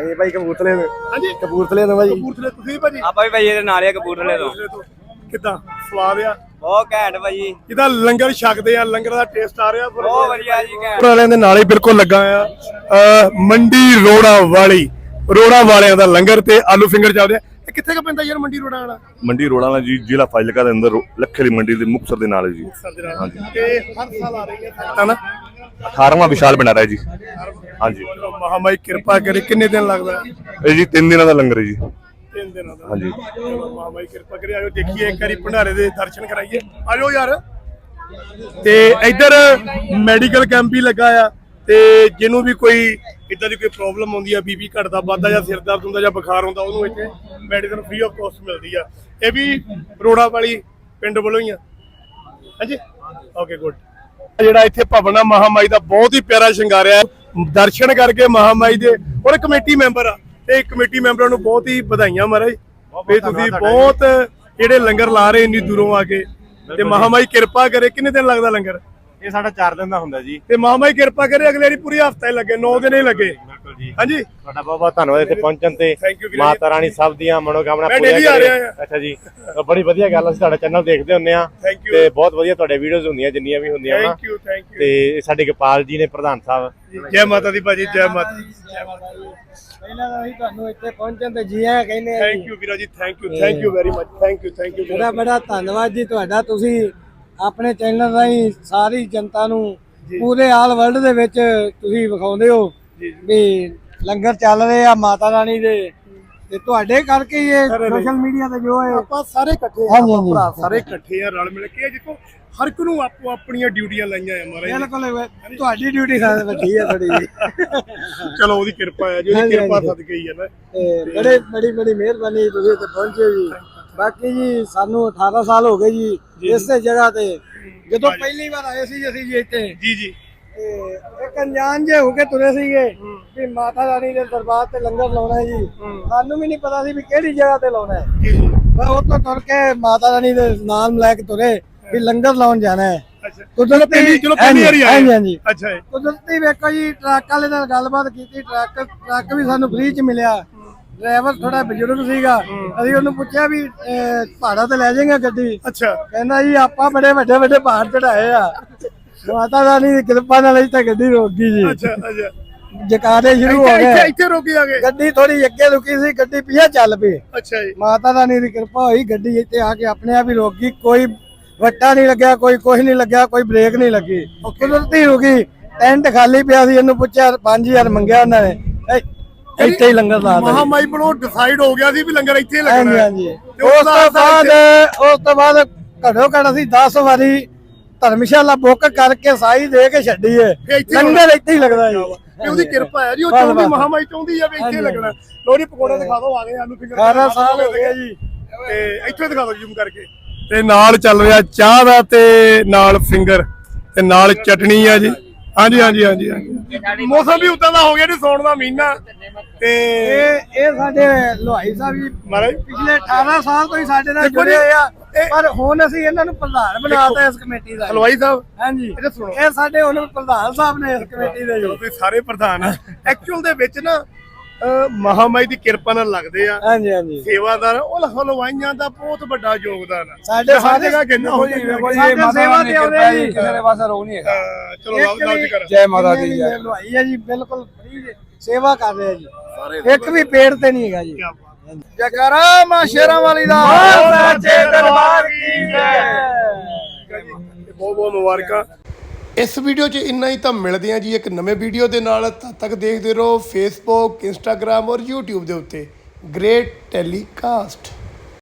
Speaker 7: ਇਹ ਭਾਈ ਕਬੂਤਲੇ ਨੇ
Speaker 1: ਹਾਂਜੀ।
Speaker 7: ਕਬੂਤਲੇ ਨੇ ਭਾਈ।
Speaker 1: ਕਪੂਰਥਲੇ ਤੁਸੀਂ ਭਾਜੀ?
Speaker 8: ਆਪਾਂ ਵੀ ਭਾਈ ਇਹਦੇ ਨਾਲ ਹੀ ਕਪੂਰਥਲੇ ਤੋਂ।
Speaker 1: ਤੋਂ। ਕਿੱਦਾਂ? ਸਵਾਦ ਆ?
Speaker 8: ਬਹੁਤ ਘੈਂਟ ਭਾਜੀ
Speaker 1: ਜਿਹਦਾ ਲੰਗਰ ਛਕਦੇ ਆ? ਲੰਗਰ ਦਾ ਟੇਸਟ ਆ ਰਿਹਾ?
Speaker 8: ਬਹੁਤ ਵਧੀਆ ਜੀ ਘੈਂਟ।
Speaker 1: ਵਾਲਿਆਂ ਦੇ ਨਾਲ ਹੀ ਬਿਲਕੁਲ ਲੱਗਾ ਆ। ਮੰਡੀ ਰੋੜਾ ਵਾਲੀ ਰੋੜਾ ਵਾਲਿਆਂ ਦਾ ਲੰਗਰ ਤੇ ਆਲੂ ਫਿੰਗਰ ਚੱਲਦੇ ਆ। ਇਹ ਕਿੱਥੇ ਕ ਪੈਂਦਾ ਯਾਰ ਮੰਡੀ ਰੋੜਾ ਵਾਲਾ?
Speaker 5: ਮੰਡੀ ਰੋੜਾ ਨਾਲ ਜੀ ਜ਼ਿਲ੍ਹਾ ਫਾਜ਼ਿਲਕਾ ਦੇ ਅੰਦਰ ਲੱਖੇ ਦੀ ਮੰਡੀ ਦੇ ਮੁਕਤਸਰ ਦੇ ਨਾਲ ਹੈ ਜੀ। ਹਾਂਜੀ।
Speaker 1: ਤੇ ਹਰ ਸਾਲ ਆ ਰਹੀ ਹੈ ਨਾ
Speaker 5: 18ਵਾਂ ਵਿਸ਼ਾਲ ਭੰਡਾਰਾ ਹੈ ਜੀ। ਹਾਂਜੀ।
Speaker 1: ਮਹਾਮਾਈ ਕਿਰਪਾ ਕਰੇ। ਕਿੰਨੇ ਦਿਨ ਲੱਗਦਾ?
Speaker 5: ਇਹ ਜੀ 3 ਦਿਨਾਂ ਦਾ ਲੰਗਰ ਹੈ ਜੀ।
Speaker 1: ਤਿੰਨ ਦਿਨਾਂ ਦਾ।
Speaker 5: ਹਾਂਜੀ।
Speaker 1: ਚਲੋ ਮਹਾਮਾਈ ਕਿਰਪਾ ਕਰੇ। ਆਇਓ ਦੇਖੀਏ ਇੱਕ ਵਾਰੀ ਭੰਡਾਰੇ ਦੇ ਦਰਸ਼ਨ ਕਰਾਈਏ। ਆਜੋ ਯਾਰ। ਤੇ ਇੱਧਰ ਮੈਡੀਕਲ ਕੈਂਪ ਵੀ ਲੱਗਾ ਆ। ਤੇ ਜਿਹਨੂੰ ਵੀ ਕੋਈ ਇਦਾਂ ਦੀ ਕੋਈ ਪ੍ਰੋਬਲਮ ਆਉਂਦੀ ਆ ਬੀਪੀ ਘਟਦਾ ਵੱਧਦਾ ਜਾਂ ਸਿਰ ਦਰਦ ਹੁੰਦਾ ਜਾਂ ਬੁਖਾਰ ਹੁੰਦਾ ਉਹਨੂੰ ਇੱਥੇ ਮੈਡੀਸਨ ਫ੍ਰੀ ਆਫ ਕਾਸਟ ਮਿਲਦੀ ਆ। ਇਹ ਵੀ ਰੋੜਾ ਵਾਲੀ ਪਿੰਡ ਵੱਲੋਂ ਹੀ ਆ। ਹਾਂਜੀ? ਓਕੇ ਗੁੱਡ ਜਿਹੜਾ ਇੱਥੇ ਭਵਨ ਮਹਾਮਾਈ ਦਾ ਬਹੁਤ ਹੀ ਪਿਆਰਾ ਸ਼ਿੰਗਾਰਿਆ। ਦਰਸ਼ਨ ਕਰਕੇ ਮਹਾਮਾਈ ਦੇ ਔਰ ਕਮੇਟੀ ਮੈਂਬਰ ਆ। ਤੇ ਕਮੇਟੀ ਮੈਂਬਰਾਂ ਨੂੰ ਬਹੁਤ ਹੀ ਵਧਾਈਆਂ ਮਹਾਰਾਜ। ਵੀ ਤੁਸੀਂ ਬਹੁਤ ਜਿਹੜੇ ਲੰਗਰ ਲਾ ਰਹੇ ਇੰਨੀ ਦੂਰੋਂ ਆ ਕੇ। ਤੇ ਮਹਾਮਾਈ ਕਿਰਪਾ ਕਰੇ। ਕਿੰਨੇ ਦਿਨ ਲੱਗਦਾ ਲੰਗਰ?
Speaker 4: ਇਹ ਸਾਡਾ 4 ਦਿਨ ਦਾ ਹੁੰਦਾ ਜੀ।
Speaker 1: ਤੇ ਮਹਾਮਾਈ ਕਿਰਪਾ ਕਰੇ ਅਗਲੇ ਵਾਰੀ ਪੂਰੀ ਹਫਤਾ ਹੀ ਲੱਗੇ 9 ਦਿਨ ਹੀ ਲੱਗੇ।
Speaker 4: ਬਿਲਕੁਲ ਜੀ।
Speaker 1: ਹਾਂਜੀ।
Speaker 4: ਤੁਹਾਡਾ ਬਹੁਤ ਬਹੁਤ ਧੰਨਵਾਦ ਇੱਥੇ ਪਹੁੰਚਣ ਤੇ।
Speaker 1: Thank you ਵੀਰੇ।
Speaker 4: ਮਾਤਾ ਰਾਣੀ ਸਭ ਦੀਆਂ ਮਨੋਕਾਮਨਾ
Speaker 1: ਮੈਂ
Speaker 4: ਪੂਰੀਆਂ
Speaker 1: daily ਆ
Speaker 4: ਕਰੇ।
Speaker 1: ਰਿਹਾ ਆ।
Speaker 4: ਅੱਛਾ ਜੀ। ਤਾਂ ਬੜੀ ਵਧੀਆ ਗੱਲ ਅਸੀਂ ਤੁਹਾਡਾ ਚੈਨਲ ਦੇਖਦੇ ਹੁੰਨੇ ਆ
Speaker 1: Thank you.
Speaker 4: ਤੇ ਬਹੁਤ ਵਧੀਆ ਤੁਹਾਡੇ ਵੀਡੀਓਜ਼ ਹੁੰਦੀਆਂ ਜਿੰਨੀਆਂ ਵੀ ਹੁੰਦੀਆਂ ਵਾ।
Speaker 1: ਥੈਂਕ ਯੂ ਥੈਂਕ ਯੂ
Speaker 4: ਤੇ ਇਹ ਸਾਡੇ ਗੋਪਾਲ ਜੀ ਨੇ ਪ੍ਰਧਾਨ ਸਾਹਿਬ।
Speaker 1: ਜੈ ਮਾਤਾ ਦੀ ਭਾਜੀ ਜੈ ਮਾਤਾ ਦੀ।
Speaker 7: ਪਹਿਲਾਂ ਤਾਂ ਅਸੀਂ ਤੁਹਾਨੂੰ ਇੱਥੇ ਪਹੁੰਚਣ ਤੇ ਜੀ ਆਇਆਂ ਕਹਿੰਦੇ ਆ
Speaker 1: ਥੈਂਕ ਯੂ ਵੀਰਾ ਜੀ thank you thank you very much thank you thank you
Speaker 7: ਬੜਾ ਬੜਾ ਧੰਨਵਾਦ ਜੀ ਤੁਹਾਡਾ। ਤੁਸੀਂ ਆਪਣੇ ਚੈਨਲ ਰਾਹੀਂ ਸਾਰੀ ਜਨਤਾ ਨੂੰ ਪੂਰੇ ਆਲ ਵਰਲਡ ਦੇ ਵਿੱਚ ਤੁਸੀਂ ਵਿਖਾਉਂਦੇ ਹੋ ਵੀ ਲੰਗਰ ਚੱਲ ਰਹੇ ਆ ਮਾਤਾ ਰਾਣੀ ਦੇ। ਤੇ ਤੁਹਾਡੇ ਕਰਕੇ ਹੀ ਇਹ ਸੋਸ਼ਲ ਮੀਡੀਆ ਤੇ ਜੋ ਹੈ
Speaker 1: ਆਪਾਂ ਸਾਰੇ ਇਕੱਠੇ ਆ। ਭਰਾ ਸਾਰੇ ਇਕੱਠੇ ਆ ਰਲ ਮਿਲ ਕੇ। ਜਿੱਥੋਂ ਹਰ ਇੱਕ ਨੂੰ ਆਪੋ ਆਪਣੀਆਂ ਡਿਊਟੀਆਂ ਲਾਈਆਂ ਆ ਮਹਾਰਾਜ।
Speaker 7: ਬਿਲਕੁਲ ਤੁਹਾਡੀ ਡਿਊਟੀ ਸਾਡੇ ਵੱਡੀ ਹੈ ਥੋੜੀ
Speaker 1: ਚਲੋ ਉਹਦੀ ਕਿਰਪਾ ਹੈ ਜੀ ਉਹਦੀ ਕਿਰਪਾ। ਸਦਕੇ ਹੀ ਹੈ ਨਾ।
Speaker 7: ਤੇ ਬੜੇ ਬੜੀ ਬੜੀ ਮਿਹਰਬਾਨੀ ਤੁਸੀਂ ਇੱਥੇ ਪਹੁੰਚੇ ਜੀ। ਬਾਕੀ ਜੀ ਸਾਨੂੰ 18 ਸਾਲ ਹੋ ਗਏ ਜੀ ਇਸੇ ਜਗ੍ਹਾ ਤੇ। ਜਦੋਂ ਪਹਿਲੀ ਵਾਰ ਆਏ ਸੀ ਅਸੀਂ ਜੀ ਇੱਥੇ।
Speaker 1: ਜੀ ਜੀ।
Speaker 7: ਤੇ ਇੱਕ ਅਣਜਾਣ ਜੇ ਹੋ ਕੇ ਤੁਰੇ ਸੀਗੇ ਵੀ ਮਾਤਾ ਰਾਣੀ ਦੇ ਦਰਬਾਰ ਤੇ ਲੰਗਰ ਲਾਉਣਾ ਹੈ। ਜੀ ਸਾਨੂੰ ਵੀ ਨਹੀਂ ਪਤਾ ਸੀ ਵੀ ਕਿਹੜੀ ਜਗ੍ਹਾ ਤੇ ਲਾਉਣਾ ਹੈ।
Speaker 1: ਜੀ ਜੀ।
Speaker 7: ਪਰ ਉੱਥੋਂ ਤੁਰ ਕੇ ਮਾਤਾ ਰਾਣੀ ਦੇ ਨਾਮ ਲੈ ਕੇ ਤੁਰੇ ਵੀ ਲੰਗਰ ਲਾਉਣ ਜਾਣਾ ਹੈ।
Speaker 1: ਅੱਛਾ।
Speaker 7: ਕੁਦਰਤੀ
Speaker 1: ਪਹਿਲੀ ਚਲੋ ਪਹਿਲੀ ਵਾਰੀ ਆਏ।
Speaker 7: ਹਾਂਜੀ ਹਾਂਜੀ।
Speaker 1: ਅੱਛਾ
Speaker 7: ਕੁਦਰਤੀ ਵੇਖੋ ਜੀ ਟਰੱਕ ਵਾਲੇ ਨਾਲ ਗੱਲਬਾਤ ਕੀਤੀ ਟਰੱਕ ਟਰੱਕ ਵੀ ਸਾਨੂੰ ਫ੍ਰੀ ਚ ਮਿਲਿਆ। ਡਰਾਈਵਰ ਥੋੜਾ ਬਜ਼ੁਰਗ ਸੀਗਾ। ਅਸੀਂ ਉਹਨੂੰ ਪੁੱਛਿਆ ਵੀ ਅਹ, ਭਾੜਾ ਤੇ ਲੈ ਜਾਏਗਾ ਗੱਡੀ?
Speaker 1: ਅੱਛਾ।
Speaker 7: ਕਹਿੰਦਾ ਜੀ ਆਪਾਂ ਬੜੇ ਵੱਡੇ ਵੱਡੇ ਪਹਾੜ ਚੜਾਏ ਆ। ਮਾਤਾ ਰਾਣੀ ਦੀ ਕਿਰਪਾ ਨਾਲ ਇੱਥੇ ਗੱਡੀ ਰੋਕ ਗਈ ਜੀ।
Speaker 1: ਅੱਛਾ ਅੱਛਾ।
Speaker 7: ਜਕਾਰੇ ਸ਼ੁਰੂ ਹੋ ਗਏ।
Speaker 1: ਇੱਥੇ- ਇੱਥੇ ਰੋਕੀ ਆ ਗਏ?
Speaker 7: ਗੱਡੀ ਥੋੜੀ ਅੱਗੇ ਰੁਕੀ ਸੀ ਗੱਡੀ ਪਿੱਛੇ ਚੱਲ ਪਈ।
Speaker 1: ਅੱਛਾ ਜੀ।
Speaker 7: ਮਾਤਾ ਰਾਣੀ ਦੀ ਕਿਰਪਾ ਹੋਈ ਗੱਡੀ ਇੱਥੇ ਆ ਕੇ ਆਪਣੇ ਆਪ ਹੀ ਰੁਕ ਗਈ। ਕੋਈ ਵੱਟਾ ਨਹੀਂ ਲੱਗਿਆ ਕੋਈ ਕੁਝ ਨਹੀਂ ਲੱਗਿਆ ਕੋਈ ਬ੍ਰੇਕ ਨਹੀਂ ਲੱਗੀ। ਕੁਦਰਤੀ ਰੁਕੀ। ਟੈਂਟ ਖਾਲੀ ਪਿਆ ਸੀ ਇਹਨੂੰ ਪੁੱਛਿਆ 5000 ਮੰਗਿਆ ਉਹਨਾਂ ਨੇ। ਇੱਥੇ ਹੀ ਲੰਗਰ ਲਾ ਦਿੱਤਾ
Speaker 1: ਮਹਾਮਾਈ ਵੱਲੋਂ ਡਿਸਾਈਡ ਹੋ ਗਿਆ ਸੀ ਵੀ ਲੰਗਰ ਇੱਥੇ ਹੀ
Speaker 7: ਹਾਂਜੀ
Speaker 1: ਲੱਗਣਾ ਹੈ।
Speaker 7: ਹਾਂਜੀ
Speaker 1: ਤੇ
Speaker 7: ਉਸ ਤੋਂ ਬਾਅਦ ਉਸ ਤੋਂ ਬਾਅਦ ਘੜੋ ਘੜ ਅਸੀਂ 10 ਵਾਰੀ ਧਰਮਸ਼ਾਲਾ ਬੁੱਕ ਕਰਕੇ ਸਾਈ ਦੇ ਕੇ ਛੱਡੀ ਏ ਲੰਗਰ ਇੱਥੇ ਹੀ ਲੱਗਦਾ ਜੀ।
Speaker 1: ਵੀ ਉਹਦੀ ਕਿਰਪਾ ਹੈ ਜੀ ਉਹ ਚਾਹੁੰਦੀ। ਮਹਾਮਾਈ ਚਾਹੁੰਦੀ ਆ ਵੀ ਇੱਥੇ
Speaker 7: ਹਾਂਜੀ,
Speaker 1: ਲੱਗਣਾ। ਲੋਰੀ ਪਕੌੜੇ ਦਿਖਾ ਦਿਓ ਆ ਗਏ ਆਲੂ ਫਿੰਗਰ
Speaker 7: 18 ਸਾਲ ਹੋ ਗਏ ਜੀ।
Speaker 1: ਤੇ ਇੱਥੇ ਦਿਖਾ ਦਿਓ ਜ਼ੂਮ ਕਰਕੇ। ਤੇ ਨਾਲ ਚੱਲ ਰਿਹਾ ਚਾਹ ਦਾ ਤੇ ਨਾਲ ਫਿੰਗਰ ਤੇ ਨਾਲ ਚਟਣੀ ਆ ਜੀ। ਹਾਂਜੀ ਹਾਂਜੀ ਹਾਂਜੀ ਹਾਂਜੀ। ਮੌਸਮ ਵੀ ਉਦਾਂ ਦਾ ਹੋ ਗਿਆ ਜੀ ਸੌਣ ਦਾ ਮਹੀਨਾ। ਤੇ
Speaker 7: ਇਹ ਇਹ ਸਾਡੇ ਲੋਹਾਈ ਸਾਹਿਬ ਜੀ
Speaker 1: ਮਹਾਰਾਜ।
Speaker 7: ਪਿਛਲੇ 18 ਸਾਲ ਤੋਂ ਹੀ ਸਾਡੇ ਨਾਲ ਜੁੜੇ ਹੋਏ ਆ। ਪਰ ਹੁਣ ਅਸੀਂ ਇਹਨਾਂ ਨੂੰ ਪ੍ਰਧਾਨ ਬਣਾਤਾ ਇਸ ਕਮੇਟੀ ਦਾ।
Speaker 1: ਹਲਵਾਈ ਸਾਹਿਬ
Speaker 7: ਹਾਂਜੀ। ਇਹ ਸਾਡੇ ਹੁਣ ਪ੍ਰਧਾਨ ਸਾਹਿਬ ਨੇ ਇਸ ਕਮੇਟੀ ਦੇ ਜੀ
Speaker 1: ਤੁਸੀਂ ਸਾਰੇ ਪ੍ਰਧਾਨ ਐਕਚੁਅਲ ਦੇ ਵਿੱਚ ਨਾ ਮਹਾਮਾਈ ਦੀ ਕਿਰਪਾ ਨਾਲ ਲੱਗਦੇ ਆ।
Speaker 7: ਹਾਂਜੀ ਹਾਂਜੀ।
Speaker 1: ਸੇਵਾਦਾਰ ਉਹ ਹਲਵਾਈਆਂ ਦਾ ਬਹੁਤ ਵੱਡਾ ਯੋਗਦਾਨ ਆ।
Speaker 7: ਸਾਡੇ ਸਾਰੇ
Speaker 1: ਜਗ੍ਹਾ ਕਹਿੰਦੇ
Speaker 7: ਦੇਖੋ ਜੀ। ਜੀ, ਸੇਵਾ ਤੇ ਆਉਂਦੇ ਆ ਜੀ।
Speaker 8: ਕਿਸੇ ਦੇ ਪਾਸੇ ਰੋਗ ਨਹੀਂ ਹੈਗਾ।
Speaker 1: ਚਲੋ ਲਾਓ ਦੀ ਕਰ।
Speaker 7: ਜੈ ਮਾਤਾ ਦੀ ਜੈ। ਲੋਹਾਈ ਆ ਜੀ ਬਿਲਕੁਲ ਫ੍ਰੀ ਸੇਵਾ ਕਰ ਰਹੇ ਆ ਜੀ। ਇੱਕ ਵੀ ਪੇੜ ਤੇ ਨਹੀਂ ਹੈਗਾ ਜੀ। ਜਕਰਾ ਮਾ ਸ਼ੇਰਾਂ ਵਾਲੀ ਦਾ ਸੱਚੇ ਦਰਬਾਰ ਕੀ
Speaker 1: ਬਹੁਤ ਬਹੁਤ ਮੁਬਾਰਕਾਂ। ਇਸ ਵੀਡੀਓ 'ਚ ਇੰਨਾ ਹੀ ਤਾਂ ਮਿਲਦੇ ਹਾਂ ਜੀ ਇੱਕ ਨਵੇਂ ਵੀਡੀਓ ਦੇ ਨਾਲ। ਤਦ ਤੱਕ ਦੇਖਦੇ ਰਹੋ ਫੇਸਬੁੱਕ ਇੰਸਟਾਗ੍ਰam ਔਰ YouTube ਦੇ ਉੱਤੇ। Great telecast